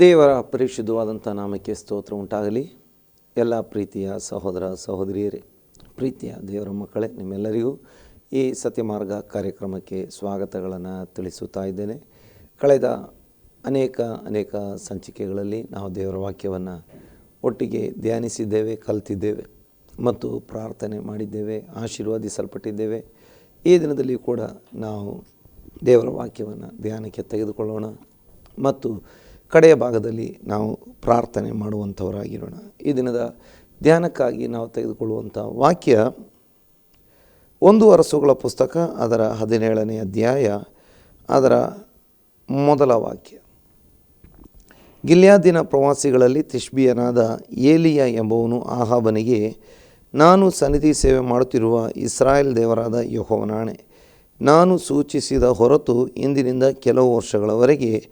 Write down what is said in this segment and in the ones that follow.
ದೇವರ ಪರಿಶುದ್ಧವಾದಂಥ ನಾಮಕ್ಕೆ ಸ್ತೋತ್ರ ಉಂಟಾಗಲಿ. ಎಲ್ಲ ಪ್ರೀತಿಯ ಸಹೋದರ ಸಹೋದರಿಯರೇ, ಪ್ರೀತಿಯ ದೇವರ ಮಕ್ಕಳೇ, ನಿಮ್ಮೆಲ್ಲರಿಗೂ ಈ ಸತ್ಯಮಾರ್ಗ ಕಾರ್ಯಕ್ರಮಕ್ಕೆ ಸ್ವಾಗತಗಳನ್ನು ತಿಳಿಸುತ್ತಾ ಇದ್ದೇನೆ. ಕಳೆದ ಅನೇಕ ಅನೇಕ ಸಂಚಿಕೆಗಳಲ್ಲಿ ನಾವು ದೇವರ ವಾಕ್ಯವನ್ನು ಒಟ್ಟಿಗೆ ಧ್ಯಾನಿಸಿದ್ದೇವೆ, ಕಲಿತಿದ್ದೇವೆ ಮತ್ತು ಪ್ರಾರ್ಥನೆ ಮಾಡಿದ್ದೇವೆ, ಆಶೀರ್ವಾದಿಸಲ್ಪಟ್ಟಿದ್ದೇವೆ. ಈ ದಿನದಲ್ಲಿ ಕೂಡ ನಾವು ದೇವರ ವಾಕ್ಯವನ್ನು ಧ್ಯಾನಕ್ಕೆ ತೆಗೆದುಕೊಳ್ಳೋಣ ಮತ್ತು ಕಡೆಯ ಭಾಗದಲ್ಲಿ ನಾವು ಪ್ರಾರ್ಥನೆ ಮಾಡುವಂಥವರಾಗಿರೋಣ. ಈ ದಿನದ ಧ್ಯಾನಕ್ಕಾಗಿ ನಾವು ತೆಗೆದುಕೊಳ್ಳುವಂಥ ವಾಕ್ಯ ಒಂದು ಅರಸುಗಳ ಪುಸ್ತಕ, ಅದರ ಹದಿನೇಳನೇ ಅಧ್ಯಾಯ, ಅದರ ಮೊದಲ ವಾಕ್ಯ. ಗಿಲ್ಯಾದಿನ ಪ್ರವಾಸಿಗಳಲ್ಲಿ ತಿಷ್ಬಿಯನಾದ ಏಲಿಯ ಎಂಬವನು ಆಹಾಬನಿಗೆ, ನಾನು ಸನ್ನಿಧಿ ಸೇವೆ ಮಾಡುತ್ತಿರುವ ಇಸ್ರಾಯೇಲ್ ದೇವರಾದ ಯಹೋವನಾಣೆ. ನಾನು ಸೂಚಿಸಿದ ಹೊರತು ಇಂದಿನಿಂದ ಕೆಲವು ವರ್ಷಗಳವರೆಗೆ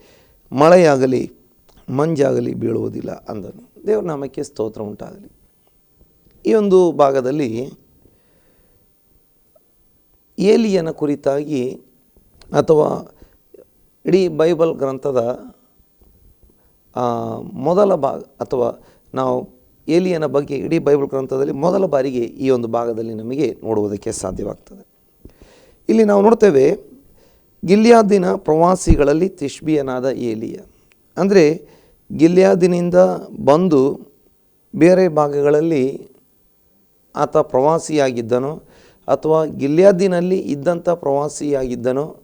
ಮಳೆಯಾಗಲಿ, ಮಂಜಾಗಲಿ ಬೀಳುವುದಿಲ್ಲ ಅಂದನು. ದೇವರ ನಾಮಕ್ಕೆ ಸ್ತೋತ್ರ ಉಂಟಾಗಲಿ. ಈ ಒಂದು ಭಾಗದಲ್ಲಿ ಏಲಿಯನ ಕುರಿತಾಗಿ ಅಥವಾ ಇಡೀ ಬೈಬಲ್ ಗ್ರಂಥದ ಮೊದಲ ಭಾಗ ಅಥವಾ ನಾವು ಏಲಿಯನ ಬಗ್ಗೆ ಇಡೀ ಬೈಬಲ್ ಗ್ರಂಥದಲ್ಲಿ ಮೊದಲ ಬಾರಿಗೆ ಈ ಒಂದು ಭಾಗದಲ್ಲಿ ನಮಗೆ ನೋಡುವುದಕ್ಕೆ ಸಾಧ್ಯವಾಗ್ತದೆ. ಇಲ್ಲಿ ನಾವು ನೋಡ್ತೇವೆ ಗಿಲ್ಯಾದಿನ ಪ್ರವಾಸಿಗಳಲ್ಲಿ ತಿಷ್ಬಿಯನಾದ ಏಲಿಯ. ಅಂದರೆ ಗಿಲ್ಯಾದಿನಿಂದ ಬಂದು ಬೇರೆ ಭಾಗಗಳಲ್ಲಿ ಆತ ಪ್ರವಾಸಿಯಾಗಿದ್ದನೋ ಅಥವಾ ಗಿಲ್ಯಾದಿನಲ್ಲಿ ಇದ್ದಂಥ ಪ್ರವಾಸಿಯಾಗಿದ್ದನೋ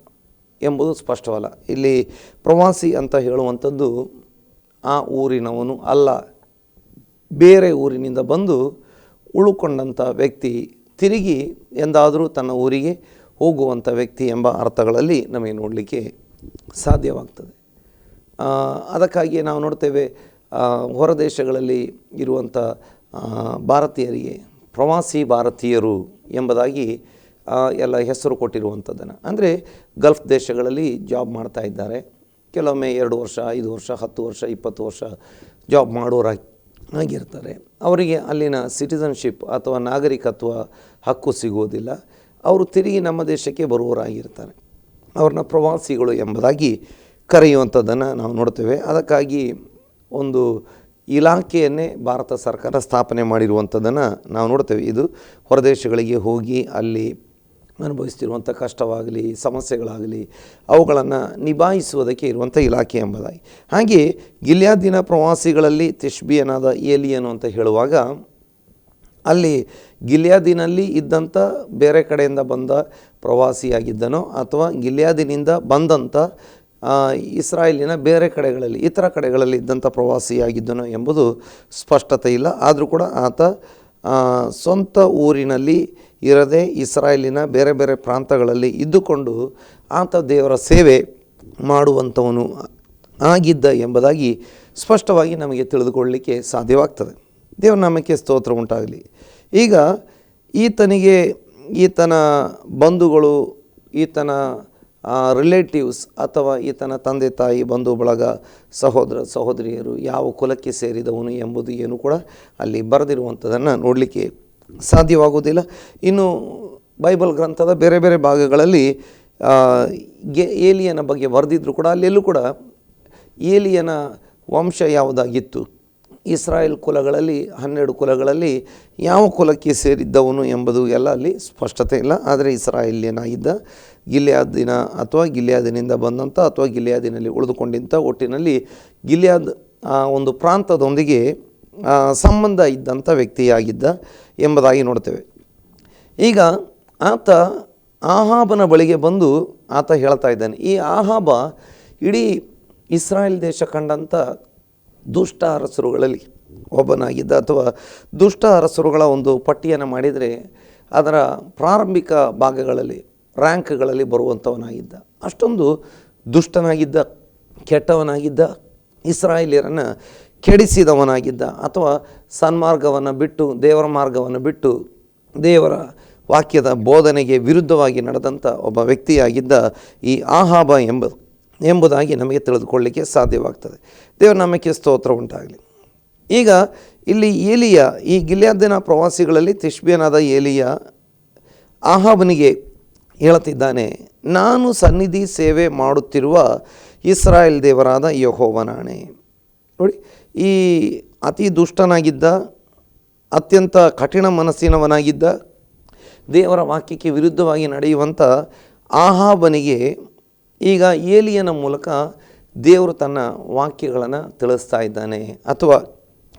ಎಂಬುದು ಸ್ಪಷ್ಟವಲ್ಲ. ಇಲ್ಲಿ ಪ್ರವಾಸಿ ಅಂತ ಹೇಳುವಂಥದ್ದು ಆ ಊರಿನವನು ಅಲ್ಲ. ಬೇರೆ ಊರಿನಿಂದ ಬಂದು ಉಳುಕೊಂಡಂಥ ವ್ಯಕ್ತಿ ತಿರುಗಿ ಎಂದಾದರೂ ತನ್ನ ಊರಿಗೆ ಹೋಗುವಂಥ ವ್ಯಕ್ತಿ ಎಂಬ ಅರ್ಥಗಳಲ್ಲಿ ನಮಗೆ ನೋಡಲಿಕ್ಕೆ ಸಾಧ್ಯವಾಗ್ತದೆ. ಅದಕ್ಕಾಗಿಯೇ ಅದಕ್ಕಾಗಿ ನಾವು ನೋಡ್ತೇವೆ ಹೊರದೇಶಗಳಲ್ಲಿ ಹೊರ ದೇಶಗಳಲ್ಲಿ ಇರುವಂಥ ಭಾರತೀಯರಿಗೆ, ಪ್ರವಾಸಿ ಭಾರತೀಯರು ಎಂಬುದಾಗಿ ಎಲ್ಲ ಹೆಸರು ಕೊಟ್ಟಿರುವಂಥದ್ದನ್ನು. ಅಂದರೆ ಗಲ್ಫ್ ದೇಶಗಳಲ್ಲಿ ಜಾಬ್ ಮಾಡ್ತಾ ಇದ್ದಾರೆ. ಕೆಲವೊಮ್ಮೆ ಎರಡು ವರ್ಷ, ಐದು ವರ್ಷ, ಹತ್ತು ವರ್ಷ, ಇಪ್ಪತ್ತು ವರ್ಷ ಜಾಬ್ ಮಾಡೋರಾಗಿ ಆಗಿರ್ತಾರೆ ಅವರಿಗೆ ಅಲ್ಲಿನ ಸಿಟಿಸನ್ಶಿಪ್ ಅಥವಾ ನಾಗರಿಕತ್ವ ಹಕ್ಕು ಸಿಗುವುದಿಲ್ಲ. ಅವರು ತಿರುಗಿ ನಮ್ಮ ದೇಶಕ್ಕೆ ಬರುವವರಾಗಿರ್ತಾರೆ. ಅವ್ರನ್ನ ಪ್ರವಾಸಿಗಳು ಎಂಬುದಾಗಿ ಕರೆಯುವಂಥದ್ದನ್ನು ನಾವು ನೋಡ್ತೇವೆ. ಅದಕ್ಕಾಗಿ ಒಂದು ಇಲಾಖೆಯನ್ನೇ ಭಾರತ ಸರ್ಕಾರ ಸ್ಥಾಪನೆ ಮಾಡಿರುವಂಥದ್ದನ್ನು ನಾವು ನೋಡ್ತೇವೆ. ಇದು ಹೊರದೇಶಗಳಿಗೆ ಹೋಗಿ ಅಲ್ಲಿ ಅನುಭವಿಸ್ತಿರುವಂಥ ಕಷ್ಟವಾಗಲಿ, ಸಮಸ್ಯೆಗಳಾಗಲಿ, ಅವುಗಳನ್ನು ನಿಭಾಯಿಸುವುದಕ್ಕೆ ಇರುವಂಥ ಇಲಾಖೆ ಎಂಬುದಾಗಿ. ಹಾಗೆ ಗಿಲ್ಯಾದಿನ ಪ್ರವಾಸಿಗಳಲ್ಲಿ ತಿಶ್ಬಿಯನಾದ ಏಲಿಯನು ಅಂತ ಹೇಳುವಾಗ ಅಲ್ಲಿ ಗಿಲ್ಯಾದಿನಲ್ಲಿ ಇದ್ದಂಥ ಬೇರೆ ಕಡೆಯಿಂದ ಬಂದ ಪ್ರವಾಸಿಯಾಗಿದ್ದನೋ ಅಥವಾ ಗಿಲ್ಯಾದಿನಿಂದ ಬಂದಂಥ ಇಸ್ರಾಯೇಲಿನ ಬೇರೆ ಕಡೆಗಳಲ್ಲಿ, ಇತರ ಕಡೆಗಳಲ್ಲಿ ಇದ್ದಂಥ ಪ್ರವಾಸಿಯಾಗಿದ್ದನೋ ಎಂಬುದು ಸ್ಪಷ್ಟತೆ ಇಲ್ಲ. ಆದರೂ ಕೂಡ ಆತ ಸ್ವಂತ ಊರಿನಲ್ಲಿ ಇರದೆ ಇಸ್ರಾಯೇಲಿನ ಬೇರೆ ಬೇರೆ ಪ್ರಾಂತಗಳಲ್ಲಿ ಇದ್ದುಕೊಂಡು ಆತ ದೇವರ ಸೇವೆ ಮಾಡುವಂಥವನು ಆಗಿದ್ದ ಎಂಬುದಾಗಿ ಸ್ಪಷ್ಟವಾಗಿ ನಮಗೆ ತಿಳಿದುಕೊಳ್ಳಲಿಕ್ಕೆ ಸಾಧ್ಯವಾಗ್ತದೆ. ದೇವರ ನಾಮಕ್ಕೆ ಸ್ತೋತ್ರ ಉಂಟಾಗಲಿ. ಈಗ ಈತನಿಗೆ ಈತನ ಬಂಧುಗಳು, ಈತನ ರಿಲೇಟಿವ್ಸ್ ಅಥವಾ ಈತನ ತಂದೆ ತಾಯಿ, ಬಂಧು, ಬಳಗ, ಸಹೋದರ, ಸಹೋದರಿಯರು ಯಾವ ಕುಲಕ್ಕೆ ಸೇರಿದವನು ಎಂಬುದು ಏನು ಕೂಡ ಅಲ್ಲಿ ಬರೆದಿರುವಂಥದ್ದನ್ನು ನೋಡಲಿಕ್ಕೆ ಸಾಧ್ಯವಾಗುವುದಿಲ್ಲ. ಇನ್ನು ಬೈಬಲ್ ಗ್ರಂಥದ ಬೇರೆ ಬೇರೆ ಭಾಗಗಳಲ್ಲಿ ಗೆ, ಏಲಿಯನ ಬಗ್ಗೆ ಬರೆದಿದ್ದರೂ ಕೂಡ ಅಲ್ಲೆಲ್ಲೂ ಕೂಡ ಏಲಿಯನ ವಂಶ ಯಾವುದಾಗಿತ್ತು? ಇಸ್ರಾಯೇಲ್ ಕುಲಗಳಲ್ಲಿ, ಹನ್ನೆರಡು ಕುಲಗಳಲ್ಲಿ ಯಾವ ಕುಲಕ್ಕೆ ಸೇರಿದ್ದವನು ಎಂಬುದು ಎಲ್ಲ ಅಲ್ಲಿ ಸ್ಪಷ್ಟತೆ ಇಲ್ಲ. ಆದರೆ ಇಸ್ರಾಯೇಲಿಯನಾಗಿದ್ದ ಗಿಲ್ಯಾದಿನ ಅಥವಾ ಗಿಲ್ಯಾದಿನಿಂದ ಬಂದಂಥ ಅಥವಾ ಗಿಲ್ಯಾದಿನಲ್ಲಿ ಉಳಿದುಕೊಂಡಿದ್ದ ಒಟ್ಟಿನಲ್ಲಿ ಗಿಲ್ಯಾದ್ ಒಂದು ಪ್ರಾಂತದೊಂದಿಗೆ ಸಂಬಂಧ ಇದ್ದಂಥ ವ್ಯಕ್ತಿಯಾಗಿದ್ದ ಎಂಬುದಾಗಿ ನೋಡ್ತೇವೆ. ಈಗ ಆತ ಆಹಾಬನ ಬಳಿಗೆ ಬಂದು ಆತ ಹೇಳ್ತಾ ಇದ್ದಾನೆ, ಈ ಆಹಾಬ ಇಡೀ ಇಸ್ರಾಯೇಲ್ ದೇಶ ಕಂಡಂಥ ದುಷ್ಟ ಅರಸರುಗಳಲ್ಲಿ ಒಬ್ಬನಾಗಿದ್ದ ಅಥವಾ ದುಷ್ಟ ಅರಸರುಗಳ ಒಂದು ಪಟ್ಟಿಯನ್ನು ಮಾಡಿದರೆ ಅದರ ಪ್ರಾರಂಭಿಕ ಭಾಗಗಳಲ್ಲಿ, ರ್ಯಾಂಕ್ಗಳಲ್ಲಿ ಬರುವಂಥವನಾಗಿದ್ದ. ಅಷ್ಟೊಂದು ದುಷ್ಟನಾಗಿದ್ದ, ಕೆಟ್ಟವನಾಗಿದ್ದ, ಇಸ್ರಾಯೇಲಿಯರನ್ನು ಕೆಡಿಸಿದವನಾಗಿದ್ದ ಅಥವಾ ಸನ್ಮಾರ್ಗವನ್ನು ಬಿಟ್ಟು, ದೇವರ ಮಾರ್ಗವನ್ನು ಬಿಟ್ಟು ದೇವರ ವಾಕ್ಯದ ಬೋಧನೆಗೆ ವಿರುದ್ಧವಾಗಿ ನಡೆದಂಥ ಒಬ್ಬ ವ್ಯಕ್ತಿಯಾಗಿದ್ದ ಈ ಆಹಾಬ ಎಂಬ ಎಂಬುದಾಗಿ ನಮಗೆ ತಿಳಿದುಕೊಳ್ಳಲಿಕ್ಕೆ ಸಾಧ್ಯವಾಗ್ತದೆ. ದೇವರ ನಾಮಕ್ಕೆ ಸ್ತೋತ್ರ ಉಂಟಾಗಲಿ. ಈಗ ಇಲ್ಲಿ ಏಲಿಯ, ಈ ಗಿಲ್ಯಾದಿನ ಪ್ರವಾಸಿಗಳಲ್ಲಿ ತಿಷ್ಬಿಯನಾದ ಏಲಿಯ ಆಹಾಬನಿಗೆ ಹೇಳುತ್ತಿದ್ದಾನೆ, ನಾನು ಸನ್ನಿಧಿ ಸೇವೆ ಮಾಡುತ್ತಿರುವ ಇಸ್ರಾಯೇಲ್ ದೇವರಾದ ಯಹೋವನಾಣೆ. ನೋಡಿ, ಈ ಅತಿ ದುಷ್ಟನಾಗಿದ್ದ, ಅತ್ಯಂತ ಕಠಿಣ ಮನಸ್ಸಿನವನಾಗಿದ್ದ ದೇವರ ವಾಕ್ಯಕ್ಕೆ ವಿರುದ್ಧವಾಗಿ ನಡೆಯುವಂಥ ಆಹಾಬನಿಗೆ ಈಗ ಏಲಿಯನ ಮೂಲಕ ದೇವರು ತನ್ನ ವಾಕ್ಯಗಳನ್ನು ತಿಳಿಸ್ತಾ ಇದ್ದಾನೆ. ಅಥವಾ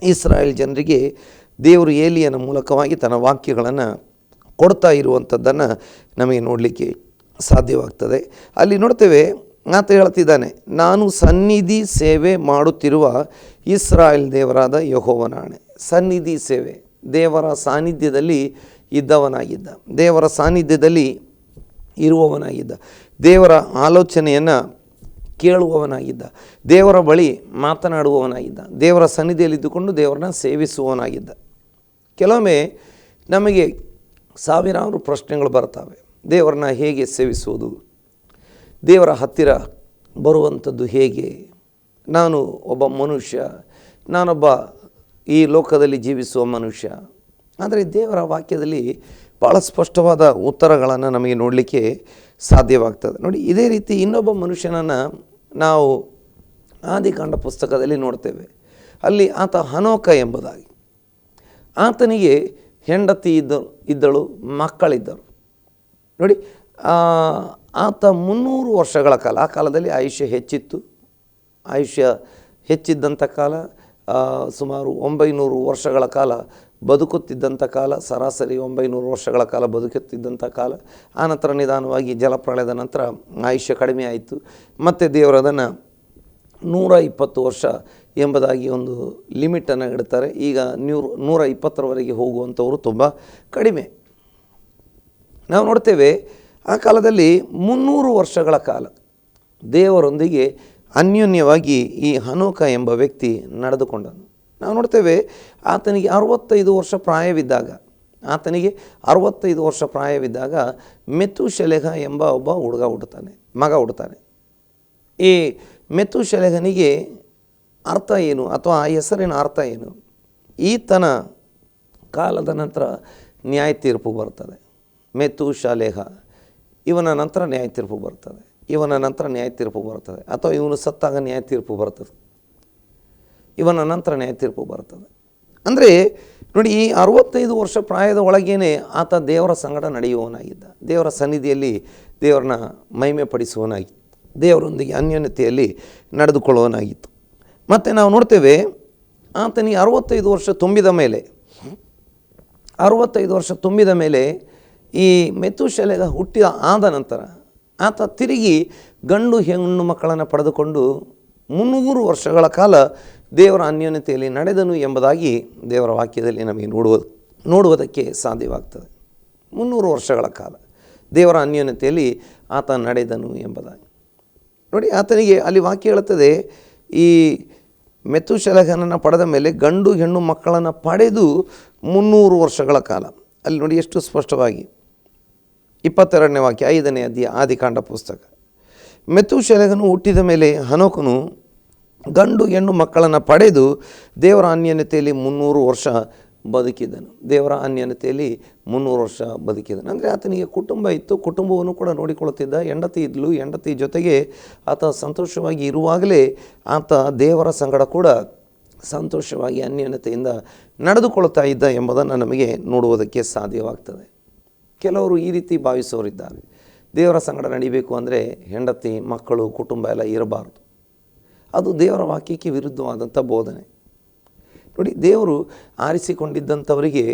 ಇಸ್ರಾಯೇಲ್ ಜನರಿಗೆ ದೇವರು ಏಲಿಯನ ಮೂಲಕವಾಗಿ ತನ್ನ ವಾಕ್ಯಗಳನ್ನು ಕೊಡ್ತಾ ಇರುವಂಥದ್ದನ್ನು ನಮಗೆ ನೋಡಲಿಕ್ಕೆ ಸಾಧ್ಯವಾಗ್ತದೆ. ಅಲ್ಲಿ ನೋಡ್ತೇವೆ, ಆತ ಹೇಳ್ತಿದ್ದಾನೆ, ನಾನು ಸನ್ನಿಧಿ ಸೇವೆ ಮಾಡುತ್ತಿರುವ ಇಸ್ರಾಯೇಲ್ ದೇವರಾದ ಯಹೋವನಾಣೆ. ಸನ್ನಿಧಿ ಸೇವೆ, ದೇವರ ಸಾನ್ನಿಧ್ಯದಲ್ಲಿ ಇದ್ದವನಾಗಿದ್ದ, ದೇವರ ಸಾನ್ನಿಧ್ಯದಲ್ಲಿ ಇರುವವನಾಗಿದ್ದ. ದೇವರ ಆಲೋಚನೆಯನ್ನು ಕೇಳುವವನಾಗಿದ್ದ. ದೇವರ ಬಳಿ ಮಾತನಾಡುವವನಾಗಿದ್ದ. ದೇವರ ಸನ್ನಿಧಿಯಲ್ಲಿದ್ದುಕೊಂಡು ದೇವರನ್ನ ಸೇವಿಸುವವನಾಗಿದ್ದ. ಕೆಲವೊಮ್ಮೆ ನಮಗೆ ಸಾವಿರಾರು ಪ್ರಶ್ನೆಗಳು ಬರ್ತವೆ ದೇವರನ್ನ ಹೇಗೆ ಸೇವಿಸುವುದು? ದೇವರ ಹತ್ತಿರ ಬರುವಂಥದ್ದು ಹೇಗೆ? ನಾನು ಒಬ್ಬ ಮನುಷ್ಯ. ನಾನೊಬ್ಬ ಈ ಲೋಕದಲ್ಲಿ ಜೀವಿಸುವ ಮನುಷ್ಯ. ಆದರೆ ದೇವರ ವಾಕ್ಯದಲ್ಲಿ ಭಾಳ ಸ್ಪಷ್ಟವಾದ ಉತ್ತರಗಳನ್ನು ನಮಗೆ ನೋಡಲಿಕ್ಕೆ ಸಾಧ್ಯವಾಗ್ತದೆ. ನೋಡಿ, ಇದೇ ರೀತಿ ಇನ್ನೊಬ್ಬ ಮನುಷ್ಯನನ್ನು ನಾವು ಆದಿಕಾಂಡ ಪುಸ್ತಕದಲ್ಲಿ ನೋಡ್ತೇವೆ. ಅಲ್ಲಿ ಆತ ಹನೋಕ ಎಂಬುದಾಗಿ. ಆತನಿಗೆ ಹೆಂಡತಿ ಇದ್ದ, ಇದ್ದಳು, ಮಕ್ಕಳಿದ್ದರು. ನೋಡಿ ಆತ ಮುನ್ನೂರು ವರ್ಷಗಳ ಕಾಲ, ಆ ಕಾಲದಲ್ಲಿ ಆಯುಷ್ಯ ಹೆಚ್ಚಿತ್ತು. ಆಯುಷ್ಯ ಹೆಚ್ಚಿದ್ದಂಥ ಕಾಲ ಸುಮಾರು ಒಂಬೈನೂರು ವರ್ಷಗಳ ಕಾಲ ಬದುಕುತ್ತಿದ್ದಂಥ ಕಾಲ, ಸರಾಸರಿ ಒಂಬೈನೂರು ವರ್ಷಗಳ ಕಾಲ ಬದುಕುತ್ತಿದ್ದಂಥ ಕಾಲ. ಆನಂತರ ನಿಧಾನವಾಗಿ ಜಲಪ್ರಳಯದ ನಂತರ ಆಯುಷ್ಯ ಕಡಿಮೆ ಆಯಿತು. ಮತ್ತು ದೇವರು ಅದನ್ನು ನೂರ ಇಪ್ಪತ್ತು ವರ್ಷ ಎಂಬುದಾಗಿ ಒಂದು ಲಿಮಿಟನ್ನು ಇಡ್ತಾರೆ. ಈಗ ನೂರು, ನೂರ ಇಪ್ಪತ್ತರವರೆಗೆ ಹೋಗುವಂಥವರು ತುಂಬ ಕಡಿಮೆ. ನಾವು ನೋಡ್ತೇವೆ, ಆ ಕಾಲದಲ್ಲಿ ಮುನ್ನೂರು ವರ್ಷಗಳ ಕಾಲ ದೇವರೊಂದಿಗೆ ಅನ್ಯೋನ್ಯವಾಗಿ ಈ ಹನೂಕ ಎಂಬ ವ್ಯಕ್ತಿ ನಡೆದುಕೊಂಡನು. ನಾವು ನೋಡ್ತೇವೆ, ಆತನಿಗೆ ಅರವತ್ತೈದು ವರ್ಷ ಪ್ರಾಯವಿದ್ದಾಗ, ಆತನಿಗೆ ಅರವತ್ತೈದು ವರ್ಷ ಪ್ರಾಯವಿದ್ದಾಗ ಮೆತುಶಲೆಹ ಎಂಬ ಒಬ್ಬ ಹುಡುಗ ಹುಡ್ತಾನೆ ಮಗ ಹುಡ್ತಾನೆ ಈ ಮೆತುಶಲೆಹನಿಗೆ ಅರ್ಥ ಏನು ಅಥವಾ ಆ ಹೆಸರಿನ ಅರ್ಥ ಏನು? ಈತನ ಕಾಲದ ನಂತರ ನ್ಯಾಯ ತೀರ್ಪು ಬರ್ತದೆ. ಮೆತು ಶಲೆಹ ಇವನ ನಂತರ ನ್ಯಾಯ ತೀರ್ಪು ಬರ್ತದೆ. ಇವನ ನಂತರ ನ್ಯಾಯ ತೀರ್ಪು ಬರ್ತದೆ ಅಥವಾ ಇವನು ಸತ್ತಾಗ ನ್ಯಾಯ ತೀರ್ಪು ಬರ್ತದೆ. ಇವನ ನಂತರ ನ್ಯಾಯ ತೀರ್ಪು ಬರ್ತದೆ. ಅಂದರೆ ನೋಡಿ, ಈ ಅರವತ್ತೈದು ವರ್ಷ ಪ್ರಾಯದ ಒಳಗೇನೆ ಆತ ದೇವರ ಸಂಗಡ ನಡೆಯುವವನಾಗಿದ್ದ. ದೇವರ ಸನ್ನಿಧಿಯಲ್ಲಿ ದೇವರನ್ನ ಮಹಿಮೆ ಪಡಿಸುವವನಾಗಿತ್ತು ದೇವರೊಂದಿಗೆ ಅನ್ಯೋನ್ಯತೆಯಲ್ಲಿ ನಡೆದುಕೊಳ್ಳುವವನಾಗಿತ್ತು. ಮತ್ತು ನಾವು ನೋಡ್ತೇವೆ ಆತನಿಗೆ ಅರವತ್ತೈದು ವರ್ಷ ತುಂಬಿದ ಮೇಲೆ, ಅರವತ್ತೈದು ವರ್ಷ ತುಂಬಿದ ಮೇಲೆ ಈ ಮೆತುಶಲೆಗ ಹುಟ್ಟಿದ ಆದ ನಂತರ ಆತ ತಿರುಗಿ ಗಂಡು ಹೆಣ್ಣು ಮಕ್ಕಳನ್ನು ಪಡೆದುಕೊಂಡು ಮುನ್ನೂರು ವರ್ಷಗಳ ಕಾಲ ದೇವರ ಅನ್ಯೋನ್ಯತೆಯಲ್ಲಿ ನಡೆದನು ಎಂಬುದಾಗಿ ದೇವರ ವಾಕ್ಯದಲ್ಲಿ ನಮಗೆ ನೋಡುವ, ನೋಡುವುದಕ್ಕೆ ಸಾಧ್ಯವಾಗ್ತದೆ. ಮುನ್ನೂರು ವರ್ಷಗಳ ಕಾಲ ದೇವರ ಅನ್ಯೋನ್ಯತೆಯಲ್ಲಿ ಆತ ನಡೆದನು ಎಂಬುದಾಗಿ. ನೋಡಿ, ಆತನಿಗೆ ಅಲ್ಲಿ ವಾಕ್ಯ ಹೇಳುತ್ತದೆ, ಈ ಮೆತುಶಲಗನನ್ನು ಪಡೆದ ಮೇಲೆ ಗಂಡು ಹೆಣ್ಣು ಮಕ್ಕಳನ್ನು ಪಡೆದು ಮುನ್ನೂರು ವರ್ಷಗಳ ಕಾಲ. ಅಲ್ಲಿ ನೋಡಿ, ಎಷ್ಟು ಸ್ಪಷ್ಟವಾಗಿ ಇಪ್ಪತ್ತೆರಡನೇ ವಾಕ್ಯ, ಐದನೇ ಅಧ್ಯಾಯ, ಆದಿಕಾಂಡ ಪುಸ್ತಕ. ಮೆತುಶಲಗನು ಹುಟ್ಟಿದ ಮೇಲೆ ಹನೋಕನು ಗಂಡು ಹೆಣ್ಣು ಮಕ್ಕಳನ್ನು ಪಡೆದು ದೇವರ ಅನ್ಯನತೆಯಲ್ಲಿ ಮುನ್ನೂರು ವರ್ಷ ಬದುಕಿದನು. ದೇವರ ಅನ್ಯನತೆಯಲ್ಲಿ ಮುನ್ನೂರು ವರ್ಷ ಬದುಕಿದನು. ಅಂದರೆ ಆತನಿಗೆ ಕುಟುಂಬ ಇತ್ತು. ಕುಟುಂಬವನ್ನು ಕೂಡ ನೋಡಿಕೊಳ್ಳುತ್ತಿದ್ದ. ಹೆಂಡತಿ ಇದ್ಲು. ಹೆಂಡತಿ ಜೊತೆಗೆ ಆತ ಸಂತೋಷವಾಗಿ ಇರುವಾಗಲೇ ಆತ ದೇವರ ಸಂಗಡ ಕೂಡ ಸಂತೋಷವಾಗಿ ಅನ್ಯನತೆಯಿಂದ ನಡೆದುಕೊಳ್ತಾ ಇದ್ದ ಎಂಬುದನ್ನು ನಮಗೆ ನೋಡುವುದಕ್ಕೆ ಸಾಧ್ಯವಾಗ್ತದೆ. ಕೆಲವರು ಈ ರೀತಿ ಭಾವಿಸೋರಿದ್ದಾರೆ ದೇವರ ಸಂಗಡ ನಡಿಬೇಕು ಅಂದರೆ ಹೆಂಡತಿ, ಮಕ್ಕಳು, ಕುಟುಂಬ ಎಲ್ಲ ಇರಬಾರ್ದು. ಅದು ದೇವರ ವಾಕ್ಯಕ್ಕೆ ವಿರುದ್ಧವಾದಂಥ ಬೋಧನೆ. ನೋಡಿ, ದೇವರು ಆರಿಸಿಕೊಂಡಿದ್ದಂಥವರಿಗೆ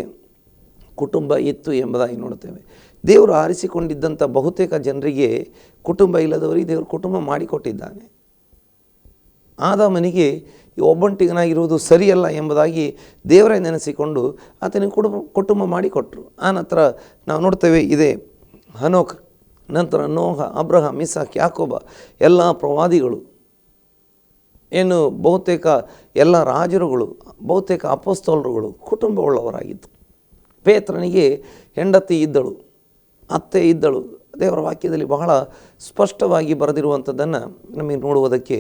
ಕುಟುಂಬ ಇತ್ತು ಎಂಬುದಾಗಿ ನೋಡುತ್ತೇವೆ. ದೇವರು ಆರಿಸಿಕೊಂಡಿದ್ದಂಥ ಬಹುತೇಕ ಜನರಿಗೆ ಕುಟುಂಬ ಇಲ್ಲದವರಿಗೆ ದೇವರು ಕುಟುಂಬ ಮಾಡಿಕೊಟ್ಟಿದ್ದಾನೆ. ಆದಾಮನಿಗೆ ಈ ಒಬ್ಬಂಟಿಗನಾಗಿರುವುದು ಸರಿಯಲ್ಲ ಎಂಬುದಾಗಿ ದೇವರೇ ನೆನೆಸಿಕೊಂಡು ಆತನಿಗೆ ಕುಟುಂಬ ಕುಟುಂಬ ಮಾಡಿಕೊಟ್ರು. ಆ ನಂತರ ನಾವು ನೋಡ್ತೇವೆ ಇದೆ ಹನೋಕ್, ನಂತರ ನೋಹ, ಅಬ್ರಹ, ಇಸಾಕ್, ಯಾಕೋಬ, ಎಲ್ಲ ಪ್ರವಾದಿಗಳು. ಏನು ಬಹುತೇಕ ಎಲ್ಲ ರಾಜರುಗಳು, ಬಹುತೇಕ ಅಪಸ್ತೋಲರುಗಳು ಕುಟುಂಬವುಳ್ಳವರಾಗಿತ್ತು ಪೇತ್ರನಿಗೆ ಹೆಂಡತಿ ಇದ್ದಳು, ಅತ್ತೆ ಇದ್ದಳು. ದೇವರ ವಾಕ್ಯದಲ್ಲಿ ಬಹಳ ಸ್ಪಷ್ಟವಾಗಿ ಬರೆದಿರುವಂಥದ್ದನ್ನು ನಮಗೆ ನೋಡುವುದಕ್ಕೆ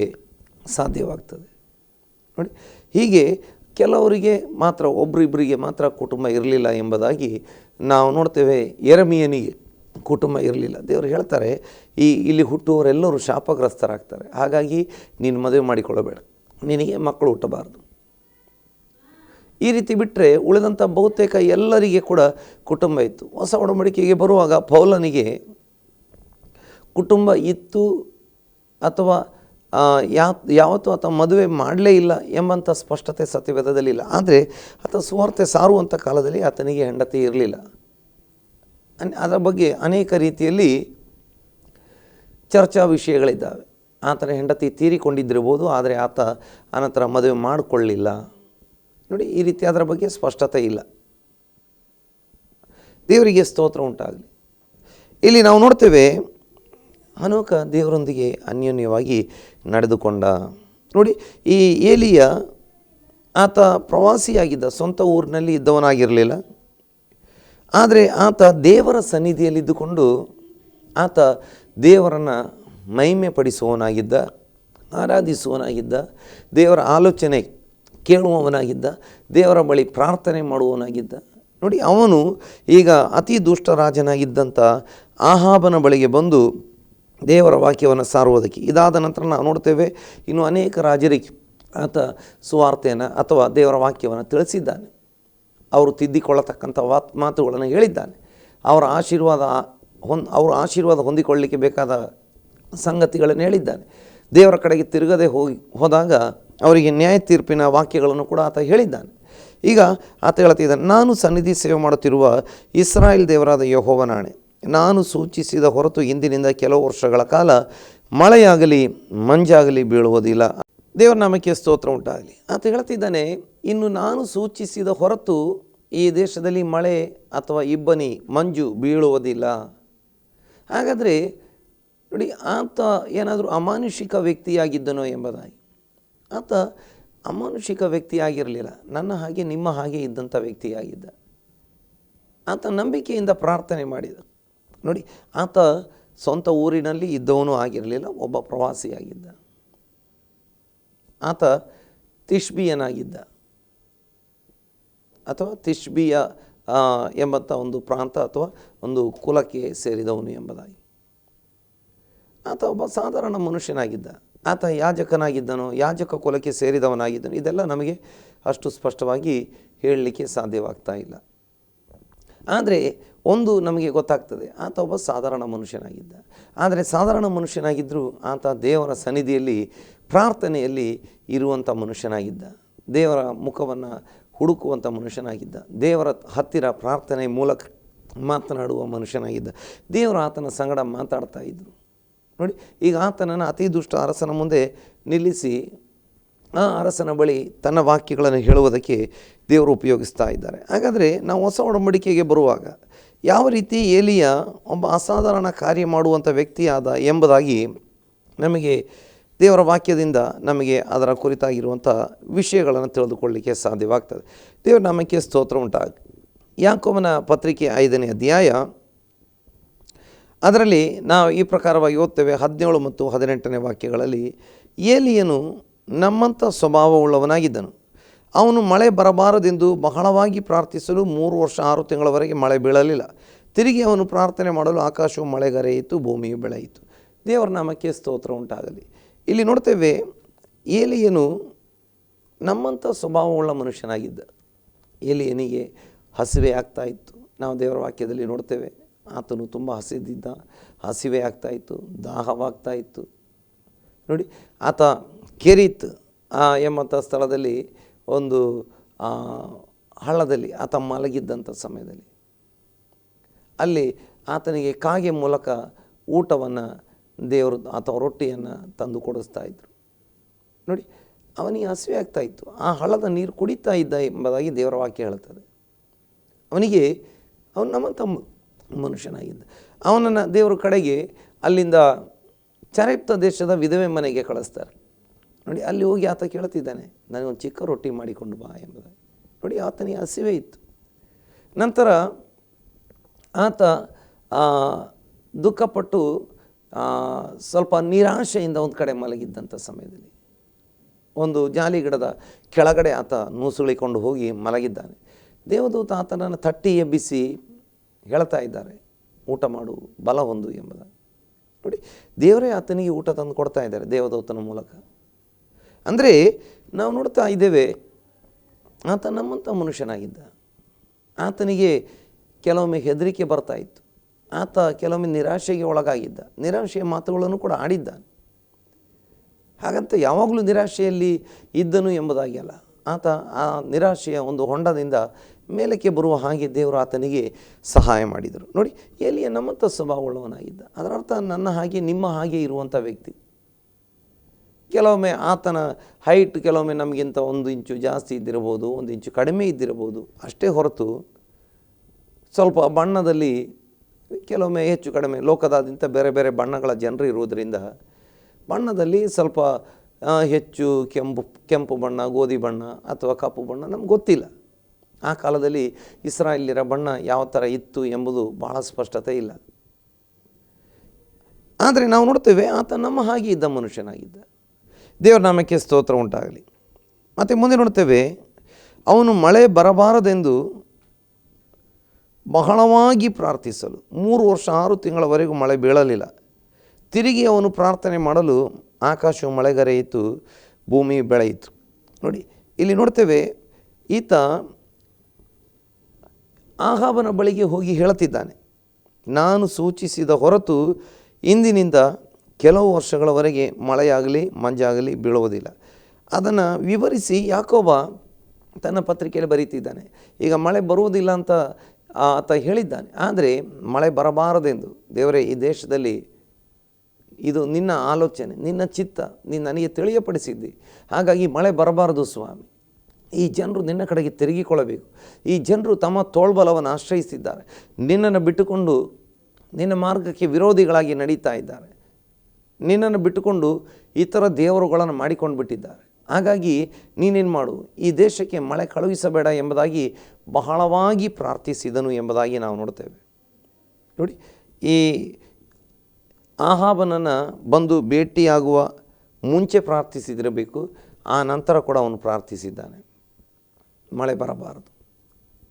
ಸಾಧ್ಯವಾಗ್ತದೆ. ನೋಡಿ. ಹೀಗೆ ಕೆಲವರಿಗೆ ಮಾತ್ರ ಒಬ್ಬರಿಬ್ಬರಿಗೆ ಮಾತ್ರ ಕುಟುಂಬ ಇರಲಿಲ್ಲ ಎಂಬುದಾಗಿ ನಾವು ನೋಡ್ತೇವೆ ಎರಮಿಯನಿಗೆ ಕುಟುಂಬ ಇರಲಿಲ್ಲ. ದೇವರು ಹೇಳ್ತಾರೆ, ಈ ಇಲ್ಲಿ ಹುಟ್ಟುವವರೆಲ್ಲರೂ ಶಾಪಗ್ರಸ್ತರಾಗ್ತಾರೆ. ಹಾಗಾಗಿ ನೀನು ಮದುವೆ ಮಾಡಿಕೊಳ್ಳಬೇಡ. ನಿನಗೆ ಮಕ್ಕಳು ಹುಟ್ಟಬಾರ್ದು. ಈ ರೀತಿ ಬಿಟ್ಟರೆ ಉಳಿದಂಥ ಬಹುತೇಕ ಎಲ್ಲರಿಗೆ ಕೂಡ ಕುಟುಂಬ ಇತ್ತು. ಹೊಸ ಒಡಂಬಡಿಕೆಗೆ ಬರುವಾಗ ಪೌಲನಿಗೆ ಕುಟುಂಬ ಇತ್ತು ಅಥವಾ ಆ, ಯಾ ಯಾವತ್ತೂ ಆತ ಮದುವೆ ಮಾಡಲೇ ಇಲ್ಲ ಎಂಬಂಥ ಸ್ಪಷ್ಟತೆ ಸತ್ಯವೇದದಲ್ಲಿಲ್ಲ ಆದರೆ ಆತ ಸುವಾರ್ತೆ ಸಾರುವಂಥ ಕಾಲದಲ್ಲಿ ಆತನಿಗೆ ಹೆಂಡತಿ ಇರಲಿಲ್ಲ. ಅನ್- ಅದರ ಬಗ್ಗೆ ಅನೇಕ ರೀತಿಯಲ್ಲಿ ಚರ್ಚಾ ವಿಷಯಗಳಿದ್ದಾವೆ. ಆತನ ಹೆಂಡತಿ ತೀರಿಕೊಂಡಿದ್ದಿರ್ಬೋದು ಆದರೆ ಆತ ಆನಂತರ ಮದುವೆ ಮಾಡಿಕೊಳ್ಳಿಲ್ಲ. ನೋಡಿ ಈ ರೀತಿ ಅದರ ಬಗ್ಗೆ ಸ್ಪಷ್ಟತೆ ಇಲ್ಲ. ದೇವರಿಗೆ ಸ್ತೋತ್ರ ಉಂಟಾಗಲಿ. ಇಲ್ಲಿ ನಾವು ನೋಡ್ತೇವೆ ಹನೋಕ ದೇವರೊಂದಿಗೆ ಅನ್ಯೋನ್ಯವಾಗಿ ನಡೆದುಕೊಂಡ. ನೋಡಿ, ಈ ಏಲಿಯ ಆತ ಪ್ರವಾಸಿಯಾಗಿದ್ದ ಸ್ವಂತ ಊರಿನಲ್ಲಿ ಇದ್ದವನಾಗಿರಲಿಲ್ಲ. ಆದರೆ ಆತ ದೇವರ ಸನ್ನಿಧಿಯಲ್ಲಿದ್ದುಕೊಂಡು ಆತ ದೇವರನ್ನು ಮಹಿಮೆ ಪಡಿಸುವವನಾಗಿದ್ದ ಆರಾಧಿಸುವವನಾಗಿದ್ದ, ದೇವರ ಆಲೋಚನೆ ಕೇಳುವವನಾಗಿದ್ದ, ದೇವರ ಬಳಿ ಪ್ರಾರ್ಥನೆ ಮಾಡುವವನಾಗಿದ್ದ. ನೋಡಿ, ಅವನು ಈಗ ಅತಿ ದುಷ್ಟ ರಾಜನಾಗಿದ್ದಂಥ ಆಹಾಬನ ಬಳಿಗೆ ಬಂದು ದೇವರ ವಾಕ್ಯವನ್ನು ಸಾರುವುದಕ್ಕೆ. ಇದಾದ ನಂತರ ನಾವು ನೋಡ್ತೇವೆ ಇನ್ನು ಅನೇಕ ರಾಜರಿಗೆ ಆತ ಸುವಾರ್ತೆಯನ್ನು ಅಥವಾ ದೇವರ ವಾಕ್ಯವನ್ನು ತಿಳಿಸಿದ್ದಾನೆ. ಅವರು ತಿದ್ದಿಕೊಳ್ಳತಕ್ಕಂಥ ವಾತ್ ಮಾತುಗಳನ್ನು ಹೇಳಿದ್ದಾನೆ. ಅವರ ಆಶೀರ್ವಾದ ಹೊಂದ್ ಅವರು ಆಶೀರ್ವಾದ ಹೊಂದಿಕೊಳ್ಳಲಿಕ್ಕೆ ಬೇಕಾದ ಸಂಗತಿಗಳನ್ನು ಹೇಳಿದ್ದಾನೆ. ದೇವರ ಕಡೆಗೆ ತಿರುಗದೆ ಹೋಗಿ ಹೋದಾಗ ಅವರಿಗೆ ನ್ಯಾಯ ತೀರ್ಪಿನ ವಾಕ್ಯಗಳನ್ನು ಕೂಡ ಆತ ಹೇಳಿದ್ದಾನೆ. ಈಗ ಆತ ಹೇಳ್ತಿದ್ದಾನೆ ನಾನು ಸನ್ನಿಧಿ ಸೇವೆ ಮಾಡುತ್ತಿರುವ ಇಸ್ರಾಯೇಲ್ ದೇವರಾದ ಯಹೋವನಾಣೆ. ನಾನು ಸೂಚಿಸಿದ ಹೊರತು ಇಂದಿನಿಂದ ಕೆಲವು ವರ್ಷಗಳ ಕಾಲ ಮಳೆಯಾಗಲಿ, ಮಂಜಾಗಲಿ ಬೀಳುವುದಿಲ್ಲ. ದೇವರ ನಾಮಕ್ಕೆ ಸ್ತೋತ್ರ ಉಂಟಾಗಲಿ. ಆತ ಹೇಳ್ತಿದ್ದಾನೆ, ಇನ್ನು ನಾನು ಸೂಚಿಸಿದ ಹೊರತು ಈ ದೇಶದಲ್ಲಿ ಮಳೆ ಅಥವಾ ಇಬ್ಬನಿ, ಮಂಜು ಬೀಳುವುದಿಲ್ಲ. ಹಾಗಾದರೆ ನೋಡಿ, ಆತ ಏನಾದರೂ ಅಮಾನುಷಿಕ ವ್ಯಕ್ತಿಯಾಗಿದ್ದನೋ ಎಂಬುದಾಗಿ. ಆತ ಅಮಾನುಷಿಕ ವ್ಯಕ್ತಿಯಾಗಿರಲಿಲ್ಲ. ನನ್ನ ಹಾಗೆ ನಿಮ್ಮ ಹಾಗೆ ಇದ್ದಂಥ ವ್ಯಕ್ತಿಯಾಗಿದ್ದ. ಆತ ನಂಬಿಕೆಯಿಂದ ಪ್ರಾರ್ಥನೆ ಮಾಡಿದ. ನೋಡಿ, ಆತ ಸ್ವಂತ ಊರಿನಲ್ಲಿ ಇದ್ದವನು ಆಗಿರಲಿಲ್ಲ, ಒಬ್ಬ ಪ್ರವಾಸಿಯಾಗಿದ್ದ. ಆತ ತಿಷ್ಬಿಯನಾಗಿದ್ದ. ಅಥವಾ ತಿಷ್ಬಿಯ ಎಂಬಂಥ ಒಂದು ಪ್ರಾಂತ ಅಥವಾ ಒಂದು ಕುಲಕ್ಕೆ ಸೇರಿದವನು ಎಂಬುದಾಗಿ. ಆತ ಒಬ್ಬ ಸಾಧಾರಣ ಮನುಷ್ಯನಾಗಿದ್ದ. ಆತ ಯಾಜಕನಾಗಿದ್ದನು, ಯಾಜಕ ಕುಲಕ್ಕೆ ಸೇರಿದವನಾಗಿದ್ದನು. ಇದೆಲ್ಲ ನಮಗೆ ಅಷ್ಟು ಸ್ಪಷ್ಟವಾಗಿ ಹೇಳಲಿಕ್ಕೆ ಸಾಧ್ಯವಾಗ್ತಾ ಇಲ್ಲ. ಆದರೆ ಒಂದು ನಮಗೆ ಗೊತ್ತಾಗ್ತದೆ, ಆತ ಒಬ್ಬ ಸಾಧಾರಣ ಮನುಷ್ಯನಾಗಿದ್ದ. ಆದರೆ ಸಾಧಾರಣ ಮನುಷ್ಯನಾಗಿದ್ದರೂ ಆತ ದೇವರ ಸನ್ನಿಧಿಯಲ್ಲಿ, ಪ್ರಾರ್ಥನೆಯಲ್ಲಿ ಇರುವಂಥ ಮನುಷ್ಯನಾಗಿದ್ದ. ದೇವರ ಮುಖವನ್ನು ಹುಡುಕುವಂಥ ಮನುಷ್ಯನಾಗಿದ್ದ. ದೇವರ ಹತ್ತಿರ ಪ್ರಾರ್ಥನೆ ಮೂಲಕ ಮಾತನಾಡುವ ಮನುಷ್ಯನಾಗಿದ್ದ. ದೇವರು ಆತನ ಸಂಗಡ ಮಾತಾಡ್ತಾ ಇದ್ದರು ನೋಡಿ, ಈಗ ಆತನನ್ನು ಅತಿ ದುಷ್ಟ ಅರಸನ ಮುಂದೆ ನಿಲ್ಲಿಸಿ, ಆ ಅರಸನ ಬಳಿ ತನ್ನ ವಾಕ್ಯಗಳನ್ನು ಹೇಳುವುದಕ್ಕೆ ದೇವರು ಉಪಯೋಗಿಸ್ತಾ ಇದ್ದಾರೆ. ಹಾಗಾದರೆ ನಾವು ಹೊಸ ಒಡಂಬಡಿಕೆಗೆ ಬರುವಾಗ ಯಾವ ರೀತಿ ಏಲಿಯ ಒಬ್ಬ ಅಸಾಧಾರಣ ಕಾರ್ಯ ಮಾಡುವಂಥ ವ್ಯಕ್ತಿಯಾದ ಎಂಬುದಾಗಿ ನಮಗೆ ದೇವರ ವಾಕ್ಯದಿಂದ ನಮಗೆ ಅದರ ಕುರಿತಾಗಿರುವಂಥ ವಿಷಯಗಳನ್ನು ತಿಳಿದುಕೊಳ್ಳಲಿಕ್ಕೆ ಸಾಧ್ಯವಾಗ್ತದೆ. ದೇವರ ನಾಮಕ್ಕೆ ಸ್ತೋತ್ರ ಉಂಟಾಗ ಪತ್ರಿಕೆ ಐದನೇ ಅಧ್ಯಾಯ. ಅದರಲ್ಲಿ ನಾವು ಈ ಪ್ರಕಾರವಾಗಿ ಓದ್ತೇವೆ ಹದಿನೇಳು ಮತ್ತು ಹದಿನೆಂಟನೇ ವಾಕ್ಯಗಳಲ್ಲಿ ಏಲಿಯನು ನಮ್ಮಂಥ ಸ್ವಭಾವವುಳ್ಳವನಾಗಿದ್ದನು. ಅವನು ಮಳೆ ಬರಬಾರದೆಂದು ಬಹಳವಾಗಿ ಪ್ರಾರ್ಥಿಸಲು ಮೂರು ವರ್ಷ ಆರು ತಿಂಗಳವರೆಗೆ ಮಳೆ ಬೀಳಲಿಲ್ಲ. ತಿರುಗಿ ಅವನು ಪ್ರಾರ್ಥನೆ ಮಾಡಲು ಆಕಾಶವು ಮಳೆಗರೆಯಿತು, ಭೂಮಿಯು ಬೆಳೆಯಿತು. ದೇವರ ನಾಮಕ್ಕೆ ಸ್ತೋತ್ರ ಉಂಟಾಗಲಿ. ಇಲ್ಲಿ ನೋಡ್ತೇವೆ, ಏಲಿಯನು ನಮ್ಮಂಥ ಸ್ವಭಾವವುಳ್ಳ ಮನುಷ್ಯನಾಗಿದ್ದ. ಏಲಿಯನಿಗೆ ಹಸಿವೆ ಆಗ್ತಾ ಇತ್ತು. ನಾವು ದೇವರ ವಾಕ್ಯದಲ್ಲಿ ನೋಡ್ತೇವೆ, ಆತನು ತುಂಬ ಹಸಿದಿದ್ದ, ಹಸಿವೆ ಆಗ್ತಾ ಇತ್ತು, ದಾಹವಾಗ್ತಾ ಇತ್ತು. ನೋಡಿ, ಆತ ಕೆರೀತ್, ಆ ಎಂಬಂಥ ಸ್ಥಳದಲ್ಲಿ ಒಂದು ಹಳ್ಳದಲ್ಲಿ, ಆತ ಮಲಗಿದ್ದಂಥ ಸಮಯದಲ್ಲಿ. ಅಲ್ಲಿ ಆತನಿಗೆ ಕಾಗೆ ಮೂಲಕ ಊಟವನ್ನು ದೇವರು ಅಥವಾ ರೊಟ್ಟಿಯನ್ನು ತಂದು ಕೊಡಿಸ್ತಾ ಇದ್ರು. ನೋಡಿ, ಅವನಿಗೆ ಹಸಿವೆ ಆಗ್ತಾ ಇತ್ತು. ಆ ಹಳ್ಳದ ನೀರು ಕುಡಿತಾ ಇದ್ದ ಎಂಬುದಾಗಿ ದೇವರ ವಾಕ್ಯ ಹೇಳ್ತದೆ ಅವನಿಗೆ, ಅವನು ನಮ್ಮಂಥ ತಮ್ಮ ಮನುಷ್ಯನಾಗಿದ್ದ. ಅವನನ್ನು ದೇವರ ಕಡೆಗೆ ಅಲ್ಲಿಂದ ಚರೈಪ್ತ ದೇಶದ ವಿಧವೆ ಮನೆಗೆ ಕಳಿಸ್ತಾರೆ. ನೋಡಿ, ಅಲ್ಲಿ ಹೋಗಿ ಆತ ಕೇಳ್ತಿದ್ದಾನೆ, ನನಗೊಂದು ಚಿಕ್ಕ ರೊಟ್ಟಿ ಮಾಡಿಕೊಂಡು ಬಾ ಎಂಬುದಾಗಿ. ನೋಡಿ, ಆತನಿಗೆ ಹಸಿವೆ ಇತ್ತು. ನಂತರ ಆತ ದುಃಖಪಟ್ಟು ಸ್ವಲ್ಪ ನಿರಾಶೆಯಿಂದ ಒಂದು ಕಡೆ ಮಲಗಿದ್ದಂಥ ಸಮಯದಲ್ಲಿ ಒಂದು ಜಾಲಿ ಗಿಡದ ಕೆಳಗಡೆ ಆತ ನೂಸುಳಿಕೊಂಡು ಹೋಗಿ ಮಲಗಿದ್ದಾನೆ. ದೇವದೂತ ಆತನನ್ನು ತಟ್ಟಿ ಎಬ್ಬಿಸಿ ಹೇಳ್ತಾ ಇದ್ದಾರೆ, ಊಟ ಮಾಡು, ಬಲ ಹೊಂದು ಎಂಬುದಾಗಿ. ನೋಡಿ, ದೇವರೇ ಆತನಿಗೆ ಊಟ ತಂದು ಕೊಡ್ತಾ ಇದ್ದಾರೆ ದೇವದೂತನ ಮೂಲಕ. ಅಂದರೆ ನಾವು ನೋಡ್ತಾ ಇದ್ದೇವೆ, ಆತ ನಮ್ಮಂಥ ಮನುಷ್ಯನಾಗಿದ್ದ. ಆತನಿಗೆ ಕೆಲವೊಮ್ಮೆ ಹೆದರಿಕೆ ಬರ್ತಾ ಇತ್ತು. ಆತ ಕೆಲವೊಮ್ಮೆ ನಿರಾಶೆಗೆ ಒಳಗಾಗಿದ್ದ. ನಿರಾಶೆಯ ಮಾತುಗಳನ್ನು ಕೂಡ ಆಡಿದ್ದ ಹಾಗಂತ ಯಾವಾಗಲೂ ನಿರಾಶೆಯಲ್ಲಿ ಇದ್ದನು ಎಂಬುದಾಗಿ ಅಲ್ಲ. ಆತ ಆ ನಿರಾಶೆಯ ಒಂದು ಹೊಂಡದಿಂದ ಮೇಲಕ್ಕೆ ಬರುವ ಹಾಗೆ ದೇವರು ಆತನಿಗೆ ಸಹಾಯ ಮಾಡಿದರು. ನೋಡಿ ಎಲ್ಲಿಯ ನಮ್ಮಂಥ ಸ್ವಭಾವವುಳ್ಳವನಾಗಿದ್ದ. ಅದರರ್ಥ ನನ್ನ ಹಾಗೆ ನಿಮ್ಮ ಹಾಗೆ ಇರುವಂಥ ವ್ಯಕ್ತಿ. ಕೆಲವೊಮ್ಮೆ ಆತನ ಹೈಟ್ ಕೆಲವೊಮ್ಮೆ ನಮಗಿಂತ ಒಂದು ಇಂಚು ಜಾಸ್ತಿ ಇದ್ದಿರಬಹುದು, ಒಂದು ಇಂಚು ಕಡಿಮೆ ಇದ್ದಿರಬಹುದು. ಅಷ್ಟೇ ಹೊರತು ಸ್ವಲ್ಪ ಬಣ್ಣದಲ್ಲಿ ಕೆಲವೊಮ್ಮೆ ಹೆಚ್ಚು ಕಡಿಮೆ, ಲೋಕದಾದ್ಯಂತ ಬೇರೆ ಬೇರೆ ಬಣ್ಣಗಳ ಜನರು ಇರುವುದರಿಂದ ಬಣ್ಣದಲ್ಲಿ ಸ್ವಲ್ಪ ಹೆಚ್ಚು ಕೆಂಪು ಕೆಂಪು ಬಣ್ಣ, ಗೋಧಿ ಬಣ್ಣ ಅಥವಾ ಕಪ್ಪು ಬಣ್ಣ ನಮ್ಗೆ ಗೊತ್ತಿಲ್ಲ. ಆ ಕಾಲದಲ್ಲಿ ಇಸ್ರಾಯೇಲ್ಯರ ಬಣ್ಣ ಯಾವ ಥರ ಇತ್ತು ಎಂಬುದು ಬಹಳ ಸ್ಪಷ್ಟತೆ ಇಲ್ಲ. ಆದರೆ ನಾವು ನೋಡ್ತೇವೆ ಆತ ನಮ್ಮ ಹಾಗೆ ಇದ್ದ ಮನುಷ್ಯನಾಗಿದ್ದ. ದೇವರ ನಾಮಕ್ಕೆ ಸ್ತೋತ್ರ ಉಂಟಾಗಲಿ. ಮತ್ತು ಮುಂದೆ ನೋಡ್ತೇವೆ, ಅವನು ಮಳೆ ಬರಬಾರದೆಂದು ಬಹಳವಾಗಿ ಪ್ರಾರ್ಥಿಸಲು. ಮೂರು ವರ್ಷ, ಆರು ತಿಂಗಳವರೆಗೂ ಮಳೆ ಬೀಳಲಿಲ್ಲ. ತಿರುಗಿ ಅವನು ಪ್ರಾರ್ಥನೆ ಮಾಡಲು ಆಕಾಶವು ಮಳೆಗರೆಯಿತು, ಭೂಮಿ ಬೆಳೆಯಿತು. ನೋಡಿ, ಇಲ್ಲಿ ನೋಡ್ತೇವೆ, ಈತ ಆಹಾಬನ ಬಳಿಗೆ ಹೋಗಿ ಹೇಳುತ್ತಿದ್ದಾನೆ. ನಾನು ಸೂಚಿಸಿದ ಹೊರತು ಇಂದಿನಿಂದ ಕೆಲವು ವರ್ಷಗಳವರೆಗೆ ಮಳೆಯಾಗಲಿ, ಮಂಜಾಗಲಿ ಬೀಳುವುದಿಲ್ಲ. ಅದನ್ನು ವಿವರಿಸಿ ಯಾಕೋಬ ತನ್ನ ಪತ್ರಿಕೆಯಲ್ಲಿ ಬರೀತಿದ್ದಾನೆ. ಈಗ ಮಳೆ ಬರುವುದಿಲ್ಲ ಅಂತ ಆತ ಹೇಳಿದ್ದಾನೆ. ಆದರೆ ಮಳೆ ಬರಬಾರದೆಂದು ದೇವರೇ, ಈ ದೇಶದಲ್ಲಿ ಇದು ನಿನ್ನ ಆಲೋಚನೆ, ನಿನ್ನ ಚಿತ್ತ, ನೀನು ನನಗೆ ತಿಳಿಯಪಡಿಸಿದ್ದಿ. ಹಾಗಾಗಿ ಮಳೆ ಬರಬಾರದು ಸ್ವಾಮಿ. ಈ ಜನರು ನಿನ್ನ ಕಡೆಗೆ ತಿರುಗಿಕೊಳ್ಳಬೇಕು. ಈ ಜನರು ತಮ್ಮ ತೋಳ್ಬಲವನ್ನು ಆಶ್ರಯಿಸಿದ್ದಾರೆ. ನಿನ್ನನ್ನು ಬಿಟ್ಟುಕೊಂಡು ನಿನ್ನ ಮಾರ್ಗಕ್ಕೆ ವಿರೋಧಿಗಳಾಗಿ ನಡೀತಾ ಇದ್ದಾರೆ. ನಿನ್ನನ್ನು ಬಿಟ್ಟುಕೊಂಡು ಇತರ ದೇವರುಗಳನ್ನು ಮಾಡಿಕೊಂಡು ಬಿಟ್ಟಿದ್ದಾರೆ. ಹಾಗಾಗಿ ನೀನೇನು ಮಾಡು, ಈ ದೇಶಕ್ಕೆ ಮಳೆ ಕಳುಹಿಸಬೇಡ ಎಂಬುದಾಗಿ ಬಹಳವಾಗಿ ಪ್ರಾರ್ಥಿಸಿದನು ಎಂಬುದಾಗಿ ನಾವು ನೋಡ್ತೇವೆ. ನೋಡಿ, ಈ ಆಹಾಬನನ್ನು ಬಂದು ಭೇಟಿಯಾಗುವ ಮುಂಚೆ ಪ್ರಾರ್ಥಿಸಿದಿರಬೇಕು, ಆ ನಂತರ ಕೂಡ ಅವನು ಪ್ರಾರ್ಥಿಸಿದ್ದಾನೆ. ಮಳೆ ಬರಬಾರದು.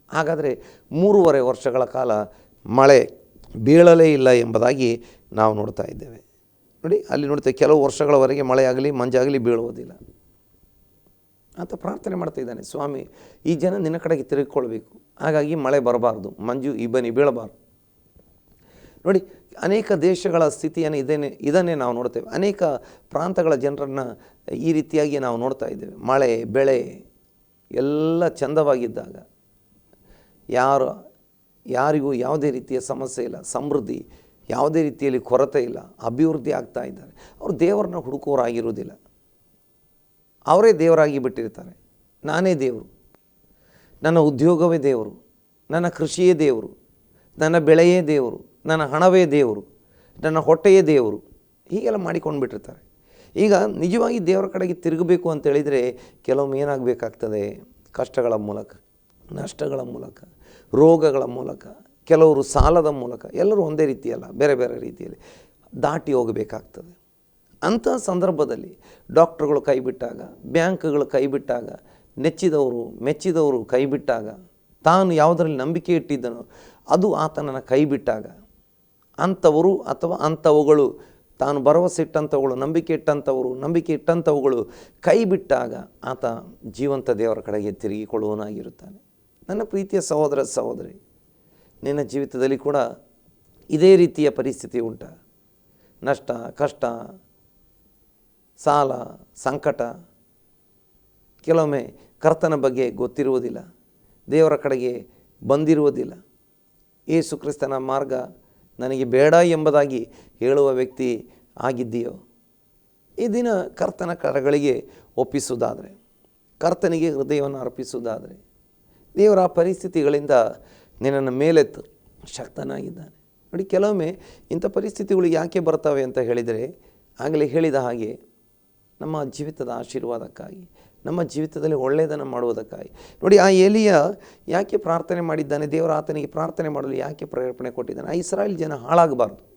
ಹಾಗಾದರೆ ಮೂರುವರೆ ವರ್ಷಗಳ ಕಾಲ ಮಳೆ ಬೀಳಲೇ ಇಲ್ಲ ಎಂಬುದಾಗಿ ನಾವು ನೋಡ್ತಾ ಇದ್ದೇವೆ. ನೋಡಿ, ಅಲ್ಲಿ ನೋಡ್ತೇವೆ ಕೆಲವು ವರ್ಷಗಳವರೆಗೆ ಮಳೆಯಾಗಲಿ, ಮಂಜಾಗಲಿ ಬೀಳುವುದಿಲ್ಲ. ಅಂತ ಪ್ರಾರ್ಥನೆ ಮಾಡ್ತಾ ಇದ್ದಾನೆ, ಸ್ವಾಮಿ, ಈ ಜನ ನಿನ್ನ ಕಡೆಗೆ ತಿರುಗಿಕೊಳ್ಬೇಕು. ಹಾಗಾಗಿ ಮಳೆ ಬರಬಾರ್ದು, ಮಂಜು ಇಬ್ಬನಿ ಬೀಳಬಾರ್ದು. ನೋಡಿ, ಅನೇಕ ದೇಶಗಳ ಸ್ಥಿತಿಯನ್ನು ಇದೇನೆ ಇದನ್ನೇ ನಾವು ನೋಡ್ತೇವೆ. ಅನೇಕ ಪ್ರಾಂತಗಳ ಜನರನ್ನು ಈ ರೀತಿಯಾಗಿ ನಾವು ನೋಡ್ತಾ ಇದ್ದೇವೆ. ಮಳೆ, ಬೆಳೆ, ಎಲ್ಲ ಚಂದವಾಗಿದ್ದಾಗ ಯಾರು, ಯಾರಿಗೂ ಯಾವುದೇ ರೀತಿಯ ಸಮಸ್ಯೆ ಇಲ್ಲ. ಸಮೃದ್ಧಿ ಯಾವುದೇ ರೀತಿಯಲ್ಲಿ ಕೊರತೆ ಇಲ್ಲ, ಅಭಿವೃದ್ಧಿ ಆಗ್ತಾ ಇದ್ದಾರೆ. ಅವರು ದೇವರನ್ನ ಹುಡುಕೋರಾಗಿರುವುದಿಲ್ಲ ಅವರೇ ದೇವರಾಗಿ ಬಿಟ್ಟಿರ್ತಾರೆ. ನಾನೇ ದೇವರು. ನನ್ನ ಉದ್ಯೋಗವೇ ದೇವರು. ನನ್ನ ಕೃಷಿಯೇ ದೇವರು. ನನ್ನ ಬೆಳೆಯೇ ದೇವರು. ನನ್ನ ಹಣವೇ ದೇವರು. ನನ್ನ ಹೊಟ್ಟೆಯೇ ದೇವರು. ಹೀಗೆಲ್ಲ ಮಾಡಿಕೊಂಡು ಬಿಟ್ಟಿರ್ತಾರೆ ಈಗ ನಿಜವಾಗಿ ದೇವರ ಕಡೆಗೆ ತಿರುಗಬೇಕು ಅಂತ ಹೇಳಿದರೆ ಕೆಲವೊಮ್ಮೆ ಏನಾಗಬೇಕಾಗ್ತದೆ? ಕಷ್ಟಗಳ ಮೂಲಕ, ನಷ್ಟಗಳ ಮೂಲಕ, ರೋಗಗಳ ಮೂಲಕ. ಕೆಲವರು ಸಾಲದ ಮೂಲಕ, ಎಲ್ಲರೂ ಒಂದೇ ರೀತಿಯಲ್ಲ, ಬೇರೆ ಬೇರೆ ರೀತಿಯಲ್ಲಿ ದಾಟಿ ಹೋಗಬೇಕಾಗ್ತದೆ. ಅಂಥ ಸಂದರ್ಭದಲ್ಲಿ ಡಾಕ್ಟ್ರುಗಳು ಕೈಬಿಟ್ಟಾಗ ಬ್ಯಾಂಕ್ಗಳು ಕೈಬಿಟ್ಟಾಗ ನೆಚ್ಚಿದವರು, ಮೆಚ್ಚಿದವರು ಕೈಬಿಟ್ಟಾಗ ತಾನು ಯಾವುದರಲ್ಲಿ ನಂಬಿಕೆ ಇಟ್ಟಿದ್ದನೋ, ಅದು ಆತನನ್ನು ಕೈಬಿಟ್ಟಾಗ ಅಂಥವರು ಅಥವಾ ಅಂಥವುಗಳು, ತಾನು ಭರವಸೆ ಇಟ್ಟಂಥವುಗಳು, ನಂಬಿಕೆ ಇಟ್ಟಂಥವರು, ನಂಬಿಕೆ ಇಟ್ಟಂಥವುಗಳು ಕೈ ಬಿಟ್ಟಾಗ ಆತ ಜೀವಂತ ದೇವರ ಕಡೆಗೆ ತಿರುಗಿಕೊಳ್ಳುವನಾಗಿರುತ್ತಾನೆ ನನ್ನ ಪ್ರೀತಿಯ ಸಹೋದರ ಸಹೋದರಿ ನಿನ್ನ ಜೀವಿತದಲ್ಲಿ ಕೂಡ ಇದೇ ರೀತಿಯ ಪರಿಸ್ಥಿತಿ ಉಂಟ. ನಷ್ಟ, ಕಷ್ಟ, ಸಾಲ, ಸಂಕಟ, ಕೆಲವೊಮ್ಮೆ ಕರ್ತನ ಬಗ್ಗೆ ಗೊತ್ತಿರುವುದಿಲ್ಲ, ದೇವರ ಕಡೆಗೆ ಬಂದಿರುವುದಿಲ್ಲ. ಏಸು ಕ್ರಿಸ್ತನ ಮಾರ್ಗ ನನಗೆ ಬೇಡ ಎಂಬುದಾಗಿ ಹೇಳುವ ವ್ಯಕ್ತಿ ಆಗಿದ್ದೀಯೋ? ಈ ದಿನ ಕರ್ತನ ಕರಗಳಿಗೆ ಒಪ್ಪಿಸುವುದಾದರೆ, ಕರ್ತನಿಗೆ ಹೃದಯವನ್ನು ಅರ್ಪಿಸುವುದಾದರೆ, ದೇವರ ಪರಿಸ್ಥಿತಿಗಳಿಂದ ನಿನ್ನನ್ನು ಮೇಲೆತ್ತು. ಶಕ್ತನಾಗಿದ್ದಾನೆ. ನೋಡಿ, ಕೆಲವೊಮ್ಮೆ ಇಂಥ ಪರಿಸ್ಥಿತಿಗಳು ಯಾಕೆ ಬರ್ತವೆ ಅಂತ ಹೇಳಿದರೆ, ಆಗಲೇ ಹೇಳಿದ ಹಾಗೆ ನಮ್ಮ ಜೀವಿತದ ಆಶೀರ್ವಾದಕ್ಕಾಗಿ, ನಮ್ಮ ಜೀವಿತದಲ್ಲಿ ಒಳ್ಳೆಯದನ್ನು ಮಾಡುವುದಕ್ಕಾಗಿ. ನೋಡಿ, ಆ ಎಲಿಯ ಯಾಕೆ ಪ್ರಾರ್ಥನೆ ಮಾಡಿದ್ದಾನೆ, ದೇವರ ಆತನಿಗೆ ಪ್ರಾರ್ಥನೆ ಮಾಡಲು ಯಾಕೆ ಪ್ರೇರಣೆ ಕೊಟ್ಟಿದ್ದಾನೆ? ಆ ಇಸ್ರಾಯೇಲ್ ಜನ ಹಾಳಾಗಬಾರ್ದು.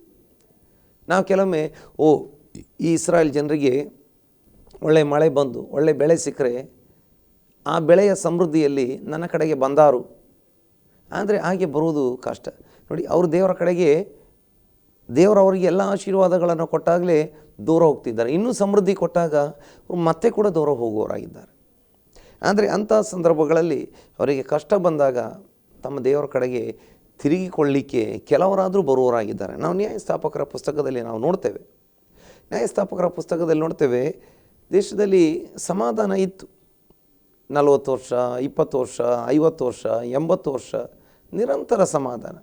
ನಾವು ಕೆಲವೊಮ್ಮೆ, ಓ, ಈ ಇಸ್ರಾಯೇಲ್ ಜನರಿಗೆ ಒಳ್ಳೆ ಮಳೆ ಬಂದು, ಒಳ್ಳೆ ಬೆಳೆ ಸಿಕ್ಕರೆ, ಆ ಬೆಳೆಯ ಸಮೃದ್ಧಿಯಲ್ಲಿ ನನ್ನ ಕಡೆಗೆ ಬಂದಾರು. ಆದರೆ ಹಾಗೆ ಬರುವುದು ಕಷ್ಟ. ನೋಡಿ, ಅವರು ದೇವರ ಕಡೆಗೆ ದೇವರು ಅವರಿಗೆ ಎಲ್ಲ ಆಶೀರ್ವಾದಗಳನ್ನು ಕೊಟ್ಟಾಗಲೇ ದೂರ ಹೋಗ್ತಿದ್ದಾರೆ. ಇನ್ನೂ ಸಮೃದ್ಧಿ ಕೊಟ್ಟಾಗ ಮತ್ತೆ ಕೂಡ ದೂರ ಹೋಗುವವರಾಗಿದ್ದಾರೆ. ಆದರೆ ಅಂಥ ಸಂದರ್ಭಗಳಲ್ಲಿ ಅವರಿಗೆ ಕಷ್ಟ ಬಂದಾಗ ತಮ್ಮ ದೇವರ ಕಡೆಗೆ ತಿರುಗಿಕೊಳ್ಳಿಕ್ಕೆ ಕೆಲವರಾದರೂ ಬರುವವರಾಗಿದ್ದಾರೆ. ನಾವು ನ್ಯಾಯಸ್ಥಾಪಕರ ಪುಸ್ತಕದಲ್ಲಿ ನಾವು ನೋಡ್ತೇವೆ. ನ್ಯಾಯಸ್ಥಾಪಕರ ಪುಸ್ತಕದಲ್ಲಿ ನೋಡ್ತೇವೆ, ದೇಶದಲ್ಲಿ ಸಮಾಧಾನ ಇತ್ತು. ನಲವತ್ತು ವರ್ಷ, ಇಪ್ಪತ್ತು ವರ್ಷ, ಐವತ್ತು ವರ್ಷ, ಎಂಬತ್ತು ವರ್ಷ ನಿರಂತರ ಸಮಾಧಾನ.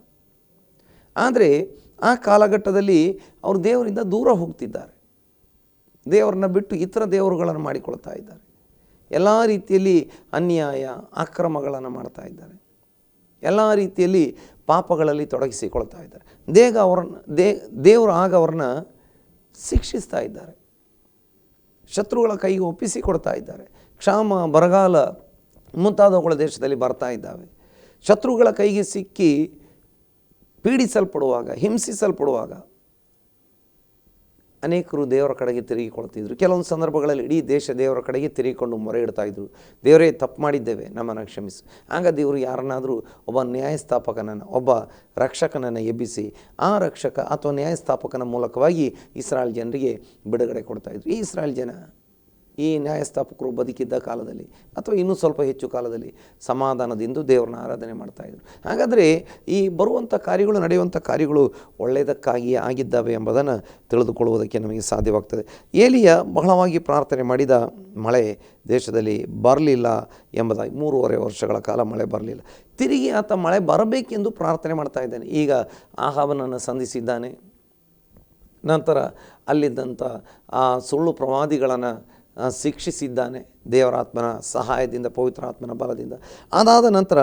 ಆದರೆ ಆ ಕಾಲಘಟ್ಟದಲ್ಲಿ ಅವರು ದೇವರಿಂದ ದೂರ ಹೋಗ್ತಿದ್ದಾರೆ. ದೇವರನ್ನ ಬಿಟ್ಟು ಇತರ ದೇವರುಗಳನ್ನು ಮಾಡಿಕೊಳ್ತಾ ಇದ್ದಾರೆ. ಎಲ್ಲ ರೀತಿಯಲ್ಲಿ ಅನ್ಯಾಯ, ಅಕ್ರಮಗಳನ್ನು ಮಾಡ್ತಾ ಇದ್ದಾರೆ. ಎಲ್ಲ ರೀತಿಯಲ್ಲಿ ಪಾಪಗಳಲ್ಲಿ ತೊಡಗಿಸಿಕೊಳ್ತಾ ಇದ್ದಾರೆ. ದೇಗ ಅವ್ರನ್ನ, ದೇ, ದೇವರು ಆಗ ಅವ್ರನ್ನ ಶಿಕ್ಷಿಸ್ತಾ ಇದ್ದಾರೆ. ಶತ್ರುಗಳ ಕೈಗೆ ಒಪ್ಪಿಸಿ ಕೊಡ್ತಾ ಇದ್ದಾರೆ. ಕ್ಷಾಮ, ಬರಗಾಲ ಮುಂತಾದವುಗಳ ದೇಶದಲ್ಲಿ ಬರ್ತಾ ಇದ್ದಾವೆ. ಶತ್ರುಗಳ ಕೈಗೆ ಸಿಕ್ಕಿ ಪೀಡಿಸಲ್ಪಡುವಾಗ, ಹಿಂಸಿಸಲ್ಪಡುವಾಗ ಅನೇಕರು ದೇವರ ಕಡೆಗೆ ತಿರುಗಿಕೊಳ್ತಿದ್ರು ಕೆಲವೊಂದು ಸಂದರ್ಭಗಳಲ್ಲಿ ಇಡೀ ದೇಶ ದೇವರ ಕಡೆಗೆ ತಿರುಗಿಕೊಂಡು ಮೊರೆ ಇಡ್ತಾಯಿದ್ರು ದೇವರೇ, ತಪ್ಪು ಮಾಡಿದ್ದೇವೆ, ನಮ್ಮನ್ನು ಕ್ಷಮಿಸು. ಆಗ ದೇವರು ಯಾರನ್ನಾದರೂ ಒಬ್ಬ ನ್ಯಾಯಸ್ಥಾಪಕನನ್ನು, ಒಬ್ಬ ರಕ್ಷಕನನ್ನು ಎಬ್ಬಿಸಿ, ಆ ರಕ್ಷಕ ಅಥವಾ ನ್ಯಾಯಸ್ಥಾಪಕನ ಮೂಲಕವಾಗಿ ಇಸ್ರಾಯೇಲ್ ಜನರಿಗೆ ಬಿಡುಗಡೆ ಕೊಡ್ತಾಯಿದ್ರು ಈ ಇಸ್ರಾಯೇಲ್ ಜನ ಈ ನ್ಯಾಯಸ್ಥಾಪಕರು ಬದುಕಿದ್ದ ಕಾಲದಲ್ಲಿ ಅಥವಾ ಇನ್ನೂ ಸ್ವಲ್ಪ ಹೆಚ್ಚು ಕಾಲದಲ್ಲಿ ಸಮಾಧಾನದಿಂದ ದೇವರನ್ನ ಆರಾಧನೆ ಮಾಡ್ತಾಯಿದ್ರು ಹಾಗಾದರೆ ಈ ಬರುವಂಥ ಕಾರ್ಯಗಳು, ನಡೆಯುವಂಥ ಕಾರ್ಯಗಳು ಒಳ್ಳೆಯದಕ್ಕಾಗಿ ಆಗಿದ್ದಾವೆ ಎಂಬುದನ್ನು ತಿಳಿದುಕೊಳ್ಳುವುದಕ್ಕೆ ನಮಗೆ ಸಾಧ್ಯವಾಗ್ತದೆ. ಏಲಿಯ ಬಹಳವಾಗಿ ಪ್ರಾರ್ಥನೆ ಮಾಡಿದ ಮಳೆ ದೇಶದಲ್ಲಿ ಬರಲಿಲ್ಲ ಎಂಬುದಾಗಿ ಮೂರುವರೆ ವರ್ಷಗಳ ಕಾಲ ಮಳೆ ಬರಲಿಲ್ಲ. ತಿರುಗಿ ಆತ ಮಳೆ ಬರಬೇಕೆಂದು ಪ್ರಾರ್ಥನೆ ಮಾಡ್ತಾ ಇದ್ದಾನೆ. ಈಗ ಆಹಾವನನ್ನು ಸಂಧಿಸಿದ್ದಾನೆ. ನಂತರ ಅಲ್ಲಿದ್ದಂಥ ಆ ಸುಳ್ಳು ಪ್ರವಾದಿಗಳನ್ನು ಶಿಕ್ಷಿಸಿದ್ದಾನೆ ದೇವರಾತ್ಮನ ಸಹಾಯದಿಂದ, ಪವಿತ್ರಾತ್ಮನ ಬಲದಿಂದ. ಅದಾದ ನಂತರ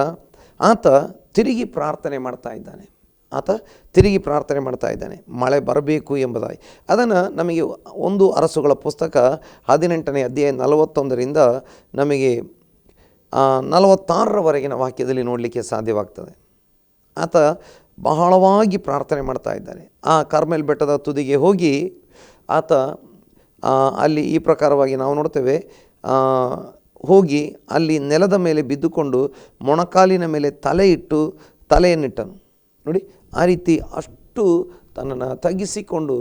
ಆತ ತಿರುಗಿ ಪ್ರಾರ್ಥನೆ ಮಾಡ್ತಾ ಇದ್ದಾನೆ. ಆತ ತಿರುಗಿ ಪ್ರಾರ್ಥನೆ ಮಾಡ್ತಾ ಇದ್ದಾನೆ. ಮಳೆ ಬರಬೇಕು ಎಂಬುದಾಗಿ. ಅದನ್ನು ನಮಗೆ ಒಂದು ಅರಸುಗಳ ಪುಸ್ತಕ ಹದಿನೆಂಟನೇ ಅಧ್ಯಾಯ ನಲವತ್ತೊಂದರಿಂದ ನಮಗೆ ನಲವತ್ತಾರರವರೆಗಿನ ವಾಕ್ಯದಲ್ಲಿ ನೋಡಲಿಕ್ಕೆ ಸಾಧ್ಯವಾಗ್ತದೆ. ಆತ ಬಹಳವಾಗಿ ಪ್ರಾರ್ಥನೆ ಮಾಡ್ತಾ ಇದ್ದಾನೆ. ಆ ಕಾರ್ಮೆಲ್ ಬೆಟ್ಟದ ತುದಿಗೆ ಹೋಗಿ ಆತ ಅಲ್ಲಿ ಈ ಪ್ರಕಾರವಾಗಿ ನಾವು ನೋಡ್ತೇವೆ ಹೋಗಿ ಅಲ್ಲಿ ನೆಲದ ಮೇಲೆ ಬಿದ್ದುಕೊಂಡು ಮೊಣಕಾಲಿನ ಮೇಲೆ ತಲೆ ಇಟ್ಟು ತಲೆಯನ್ನಿಟ್ಟನು. ನೋಡಿ, ಆ ರೀತಿ ಅಷ್ಟು ತನ್ನನ್ನು ತಗ್ಗಿಸಿಕೊಂಡು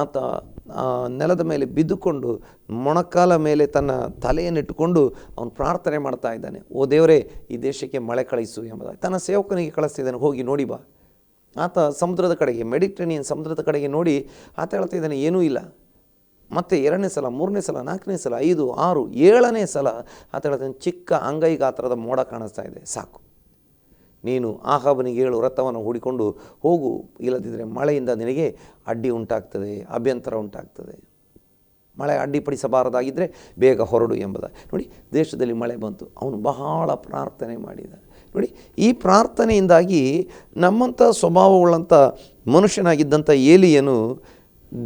ಆತ ನೆಲದ ಮೇಲೆ ಬಿದ್ದುಕೊಂಡು ಮೊಣಕಾಲ ಮೇಲೆ ತನ್ನ ತಲೆಯನ್ನಿಟ್ಟುಕೊಂಡು ಅವನು ಪ್ರಾರ್ಥನೆ ಮಾಡ್ತಾ ಇದ್ದಾನೆ. ಓ ದೇವರೇ, ಈ ದೇಶಕ್ಕೆ ಮಳೆ ಕಳಿಸು ಎಂಬುದಾಗಿ. ತನ್ನ ಸೇವಕನಿಗೆ ಕಳಿಸ್ತಿದ್ದಾನೆ, ಹೋಗಿ ನೋಡಿ ಬಾ. ಆತ ಸಮುದ್ರದ ಕಡೆಗೆ, ಮೆಡಿಟ್ರೇನಿಯನ್ ಸಮುದ್ರದ ಕಡೆಗೆ ನೋಡಿ ಆತ ಹೇಳ್ತಾ ಇದ್ದಾನೆ, ಏನೂ ಇಲ್ಲ. ಮತ್ತೆ ಎರಡನೇ ಸಲ, ಮೂರನೇ ಸಲ, ನಾಲ್ಕನೇ ಸಲ, ಐದು, ಆರು, ಏಳನೇ ಸಲ ಆತ ಹೇಳ್ತಾನೆ ಚಿಕ್ಕ ಅಂಗೈ ಗಾತ್ರದ ಮೋಡ ಕಾಣಿಸ್ತಾ ಇದೆ, ಸಾಕು. ನೀನು ಆಹಾಬನಿಗೆ ಏಳು ರಥವನ್ನು ಹೂಡಿಕೊಂಡು ಹೋಗು ಇಲ್ಲದಿದ್ದರೆ ಮಳೆಯಿಂದ ನಿನಗೆ ಅಡ್ಡಿ ಉಂಟಾಗ್ತದೆ, ಅಭ್ಯಂತರ ಉಂಟಾಗ್ತದೆ. ಮಳೆ ಅಡ್ಡಿಪಡಿಸಬಾರದಾಗಿದ್ದರೆ ಬೇಗ ಹೊರಡು ಎಂಬುದ. ನೋಡಿ, ದೇಶದಲ್ಲಿ ಮಳೆ ಬಂತು, ಅವನು ಬಹಳ ಪ್ರಾರ್ಥನೆ ಮಾಡಿದ. ನೋಡಿ, ಈ ಪ್ರಾರ್ಥನೆಯಿಂದಾಗಿ ನಮ್ಮಂಥ ಸ್ವಭಾವವುಳ್ಳಂಥ ಮನುಷ್ಯನಾಗಿದ್ದಂಥ ಏಲಿಯನು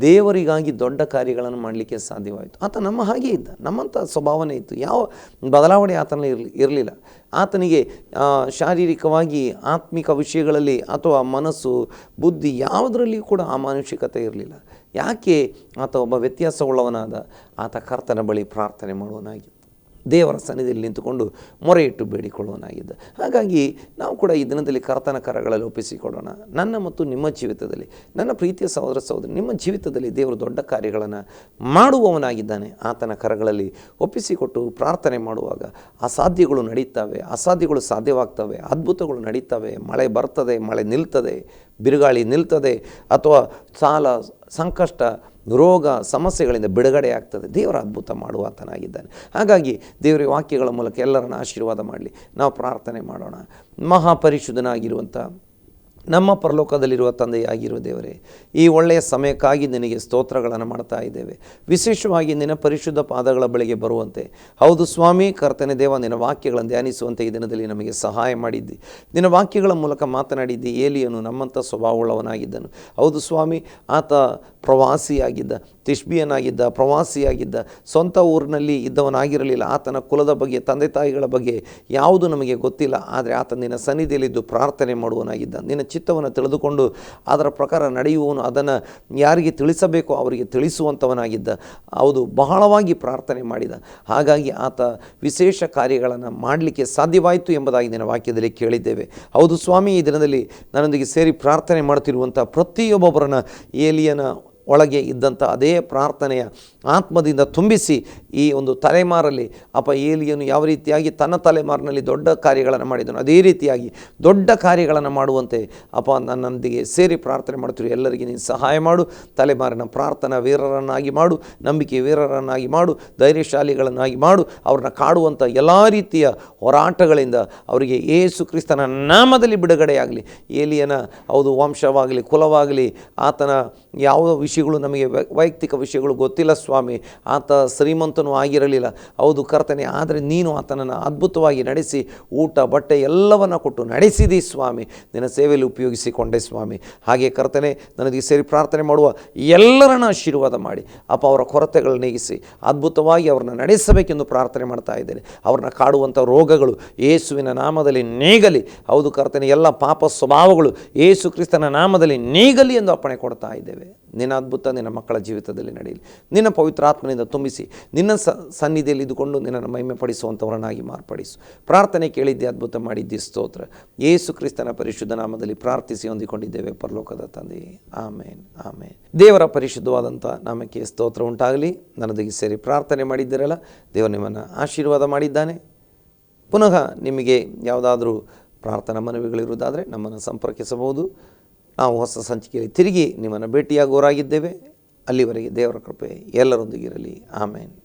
ದೇವರಿಗಾಗಿ ದೊಡ್ಡ ಕಾರ್ಯಗಳನ್ನು ಮಾಡಲಿಕ್ಕೆ ಸಾಧ್ಯವಾಯಿತು. ಆತ ನಮ್ಮ ಹಾಗೆ ಇದ್ದ. ನಮ್ಮಂಥ ಸ್ವಭಾವನೆ ಇತ್ತು. ಯಾವ ಬದಲಾವಣೆ ಆತನಲ್ಲಿ ಇರಲಿ, ಇರಲಿಲ್ಲ. ಆತನಿಗೆ ಶಾರೀರಿಕವಾಗಿ ಆತ್ಮಿಕ ವಿಷಯಗಳಲ್ಲಿ ಅಥವಾ ಮನಸ್ಸು, ಬುದ್ಧಿ ಯಾವುದರಲ್ಲಿಯೂ ಕೂಡ ಆ ಮಾನುಷಿಕತೆ ಇರಲಿಲ್ಲ. ಯಾಕೆ ಆತ ಒಬ್ಬ ವ್ಯತ್ಯಾಸವುಳ್ಳವನಾದ? ಆತ ಕರ್ತನ ಬಳಿ ಪ್ರಾರ್ಥನೆ ಮಾಡುವನಾಗಿ ದೇವರ ಸನ್ನಿಧಿಯಲ್ಲಿ ನಿಂತುಕೊಂಡು ಮೊರೆಯಿಟ್ಟು ಬೇಡಿಕೊಳ್ಳುವನಾಗಿದ್ದ. ಹಾಗಾಗಿ ನಾವು ಕೂಡ ಈ ದಿನದಲ್ಲಿ ಕರ್ತನ ಕರಗಳಲ್ಲಿ ಒಪ್ಪಿಸಿಕೊಳ್ಳೋಣ. ನನ್ನ ಮತ್ತು ನಿಮ್ಮ ಜೀವಿತದಲ್ಲಿ, ನನ್ನ ಪ್ರೀತಿಯ ಸಹೋದರ ಸಹೋದರಿ, ನಿಮ್ಮ ಜೀವಿತದಲ್ಲಿ ದೇವರು ದೊಡ್ಡ ಕಾರ್ಯಗಳನ್ನು ಮಾಡುವವನಾಗಿದ್ದಾನೆ. ಆತನ ಕರಗಳಲ್ಲಿ ಒಪ್ಪಿಸಿಕೊಟ್ಟು ಪ್ರಾರ್ಥನೆ ಮಾಡುವಾಗ ಅಸಾಧ್ಯಗಳು ನಡೀತವೆ, ಅಸಾಧ್ಯಗಳು ಸಾಧ್ಯವಾಗ್ತವೆ, ಅದ್ಭುತಗಳು ನಡೀತವೆ. ಮಳೆ ಬರ್ತದೆ, ಮಳೆ ನಿಲ್ತದೆ, ಬಿರುಗಾಳಿ ನಿಲ್ತದೆ, ಅಥವಾ ಸಾಲ, ಸಂಕಷ್ಟ ರೋಗ ಸಮಸ್ಯೆಗಳಿಂದ ಬಿಡುಗಡೆ ಆಗ್ತದೆ ದೇವರ ಅದ್ಭುತ ಮಾಡುವ ಆತನಾಗಿದ್ದಾನೆ ಹಾಗಾಗಿ ದೇವರ ವಾಕ್ಯಗಳ ಮೂಲಕ ಎಲ್ಲರನ್ನ ಆಶೀರ್ವಾದ ಮಾಡಲಿ. ನಾವು ಪ್ರಾರ್ಥನೆ ಮಾಡೋಣ. ಮಹಾಪರಿಶುದ್ಧನಾಗಿರುವಂಥ ನಮ್ಮ ಪರಲೋಕದಲ್ಲಿರುವ ತಂದೆಯಾಗಿರುವ ದೇವರೇ, ಈ ಒಳ್ಳೆಯ ಸಮಯಕ್ಕಾಗಿ ನಿನಗೆ ಸ್ತೋತ್ರಗಳನ್ನು ಮಾಡ್ತಾ ಇದ್ದೇವೆ. ವಿಶೇಷವಾಗಿ ನಿನ್ನ ಪರಿಶುದ್ಧ ಪಾದಗಳ ಬಳಿಗೆ ಬರುವಂತೆ. ಹೌದು ಸ್ವಾಮಿ, ಕರ್ತನೆ ದೇವ, ನಿನ್ನ ವಾಕ್ಯಗಳನ್ನು ಧ್ಯಾನಿಸುವಂತೆ ಈ ದಿನದಲ್ಲಿ ನಮಗೆ ಸಹಾಯ ಮಾಡಿದ್ದಿ. ನಿನ್ನ ವಾಕ್ಯಗಳ ಮೂಲಕ ಮಾತನಾಡಿದ್ದಿ, ಏಲಿಯನು ನಮ್ಮಂಥ ಸ್ವಭಾವವುಳ್ಳವನಾಗಿದ್ದನು. ಹೌದು ಸ್ವಾಮಿ, ಆತ ಪ್ರವಾಸಿಯಾಗಿದ್ದ, ತಿಷ್ಬಿಯನಾಗಿದ್ದ, ಪ್ರವಾಸಿಯಾಗಿದ್ದ, ಸ್ವಂತ ಊರಿನಲ್ಲಿ ಇದ್ದವನಾಗಿರಲಿಲ್ಲ. ಆತನ ಕುಲದ ಬಗ್ಗೆ, ತಂದೆ ತಾಯಿಗಳ ಬಗ್ಗೆ ಯಾವುದು ನಮಗೆ ಗೊತ್ತಿಲ್ಲ. ಆದರೆ ಆತ ನಿನ್ನ ಸನ್ನಿಧಿಯಲ್ಲಿದ್ದು ಪ್ರಾರ್ಥನೆ ಮಾಡುವನಾಗಿದ್ದ ನಿನ್ನ ಚಿತ್ತವನ್ನು ತಿಳಿದುಕೊಂಡು ಅದರ ಪ್ರಕಾರ ನಡೆಯುವವನು ಅದನ್ನು ಯಾರಿಗೆ ತಿಳಿಸಬೇಕೋ ಅವರಿಗೆ ತಿಳಿಸುವಂಥವನಾಗಿದ್ದ. ಹೌದು, ಬಹಳವಾಗಿ ಪ್ರಾರ್ಥನೆ ಮಾಡಿದ. ಹಾಗಾಗಿ ಆತ ವಿಶೇಷ ಕಾರ್ಯಗಳನ್ನು ಮಾಡಲಿಕ್ಕೆ ಸಾಧ್ಯವಾಯಿತು ಎಂಬುದಾಗಿ ನಿನ್ನ ವಾಕ್ಯದಲ್ಲಿ ಕೇಳಿದ್ದೇವೆ. ಹೌದು ಸ್ವಾಮಿ, ಈ ದಿನದಲ್ಲಿ ನನ್ನೊಂದಿಗೆ ಸೇರಿ ಪ್ರಾರ್ಥನೆ ಮಾಡುತ್ತಿರುವಂಥ ಪ್ರತಿಯೊಬ್ಬೊಬ್ಬರನ್ನ, ಏಲಿಯನ ಒಳಗೆ ಇದ್ದಂಥ ಅದೇ ಪ್ರಾರ್ಥನೆಯ ಆತ್ಮದಿಂದ ತುಂಬಿಸಿ ಈ ಒಂದು ತಲೆಮಾರಲ್ಲಿ, ಅಪ್ಪ ಏಲಿಯನು ಯಾವ ರೀತಿಯಾಗಿ ತನ್ನ ತಲೆಮಾರಿನಲ್ಲಿ ದೊಡ್ಡ ಕಾರ್ಯಗಳನ್ನು ಮಾಡಿದನು, ಅದೇ ರೀತಿಯಾಗಿ ದೊಡ್ಡ ಕಾರ್ಯಗಳನ್ನು ಮಾಡುವಂತೆ, ಅಪ್ಪ, ನನ್ನೊಂದಿಗೆ ಸೇರಿ ಪ್ರಾರ್ಥನೆ ಮಾಡುತ್ತಿರು ಎಲ್ಲರಿಗೆ ನೀನು ಸಹಾಯ ಮಾಡು, ತಲೆಮಾರಿನ ಪ್ರಾರ್ಥನಾ ವೀರರನ್ನಾಗಿ ಮಾಡು, ನಂಬಿಕೆ ವೀರರನ್ನಾಗಿ ಮಾಡು, ಧೈರ್ಯಶಾಲಿಗಳನ್ನಾಗಿ ಮಾಡು, ಅವ್ರನ್ನ ಕಾಡುವಂಥ ಎಲ್ಲ ರೀತಿಯ ಹೋರಾಟಗಳಿಂದ ಅವರಿಗೆ ಏಸು ಕ್ರಿಸ್ತನ ನಾಮದಲ್ಲಿ ಬಿಡುಗಡೆಯಾಗಲಿ, ಏಲಿಯನ ಹೌದು, ವಂಶವಾಗಲಿ, ಕುಲವಾಗಲಿ, ಆತನ ಯಾವ ವಿಷಯಗಳು ನಮಗೆ ವೈಯಕ್ತಿಕ ವಿಷಯಗಳು ಗೊತ್ತಿಲ್ಲ ಸ್ವಾಮಿ. ಆತ ಶ್ರೀಮಂತನೂ ಆಗಿರಲಿಲ್ಲ. ಹೌದು ಕರ್ತನೆ, ಆದರೆ ನೀನು ಆತನನ್ನು ಅದ್ಭುತವಾಗಿ ನಡೆಸಿ, ಊಟ, ಬಟ್ಟೆ ಎಲ್ಲವನ್ನು ಕೊಟ್ಟು ನಡೆಸಿದಿ ಸ್ವಾಮಿ. ನಿನ್ನ ಸೇವೆಯಲ್ಲಿ ಉಪಯೋಗಿಸಿಕೊಂಡೆ ಸ್ವಾಮಿ. ಹಾಗೆ ಕರ್ತನೆ, ನನಗೆ ಸೇರಿ ಪ್ರಾರ್ಥನೆ ಮಾಡುವ ಎಲ್ಲರನ್ನ ಆಶೀರ್ವಾದ ಮಾಡಿ. ಅಪ್ಪ, ಅವರ ಕೊರತೆಗಳು ನೀಗಿಸಿ, ಅದ್ಭುತವಾಗಿ ಅವ್ರನ್ನ ನಡೆಸಬೇಕೆಂದು ಪ್ರಾರ್ಥನೆ ಮಾಡ್ತಾ ಇದ್ದೇನೆ. ಅವ್ರನ್ನ ಕಾಡುವಂಥ ರೋಗಗಳು ಯೇಸುವಿನ ನಾಮದಲ್ಲಿ ನೀಗಲಿ. ಹೌದು ಕರ್ತನೆ, ಎಲ್ಲ ಪಾಪ ಸ್ವಭಾವಗಳು ಯೇಸು ಕ್ರಿಸ್ತನ ನಾಮದಲ್ಲಿ ನೀಗಲಿ ಎಂದು ಅಪ್ಪಣೆ ಕೊಡ್ತಾ ಇದ್ದೇವೆ. ನಿನ್ನ ಅದ್ಭುತ ನಿನ್ನ ಮಕ್ಕಳ ಜೀವಿತದಲ್ಲಿ ನಡೆಯಲಿ ನಿನ್ನ ಪವಿತ್ರಾತ್ಮನಿಂದ ತುಂಬಿಸಿ, ನಿನ್ನ ಸನ್ನಿಧಿಯಲ್ಲಿ ಇದ್ದುಕೊಂಡು ನಿನ್ನನ್ನು ಮಹಿಮೆ ಪಡಿಸುವಂಥವರನ್ನಾಗಿ ಮಾರ್ಪಡಿಸು. ಪ್ರಾರ್ಥನೆ ಕೇಳಿದ್ದೆ, ಅದ್ಭುತ ಮಾಡಿದ್ದೆ, ಸ್ತೋತ್ರ. ಯೇಸು ಕ್ರಿಸ್ತನ ಪರಿಶುದ್ಧ ನಾಮದಲ್ಲಿ ಪ್ರಾರ್ಥಿಸಿ ಹೊಂದಿಕೊಂಡಿದ್ದೇವೆ ಪರಲೋಕದ ತಂದೆ. ಆಮೇನ್ ಆಮೇನ್. ದೇವರ ಪರಿಶುದ್ಧವಾದಂಥ ನಾಮಕ್ಕೆ ಸ್ತೋತ್ರ ಉಂಟಾಗಲಿ. ನನ್ನದಿಗೆ ಸೇರಿ ಪ್ರಾರ್ಥನೆ ಮಾಡಿದ್ದೀರಲ್ಲ ದೇವರು ನಿಮ್ಮನ್ನು ಆಶೀರ್ವಾದ ಮಾಡಿದ್ದಾನೆ. ಪುನಃ ನಿಮಗೆ ಯಾವುದಾದ್ರೂ ಪ್ರಾರ್ಥನಾ ಮನವಿಗಳಿರುವುದಾದರೆ ನಮ್ಮನ್ನು ಸಂಪರ್ಕಿಸಬಹುದು. ನಾವು ಹೊಸ ಸಂಚಿಕೆಯಲ್ಲಿ ತಿರುಗಿ ನಿಮ್ಮನ್ನು ಭೇಟಿಯಾಗೋರಾಗಿದ್ದೇವೆ ಅಲ್ಲಿವರೆಗೆ ದೇವರ ಕೃಪೆ ಎಲ್ಲರೊಂದಿಗಿರಲಿ. ಆಮೇನ್.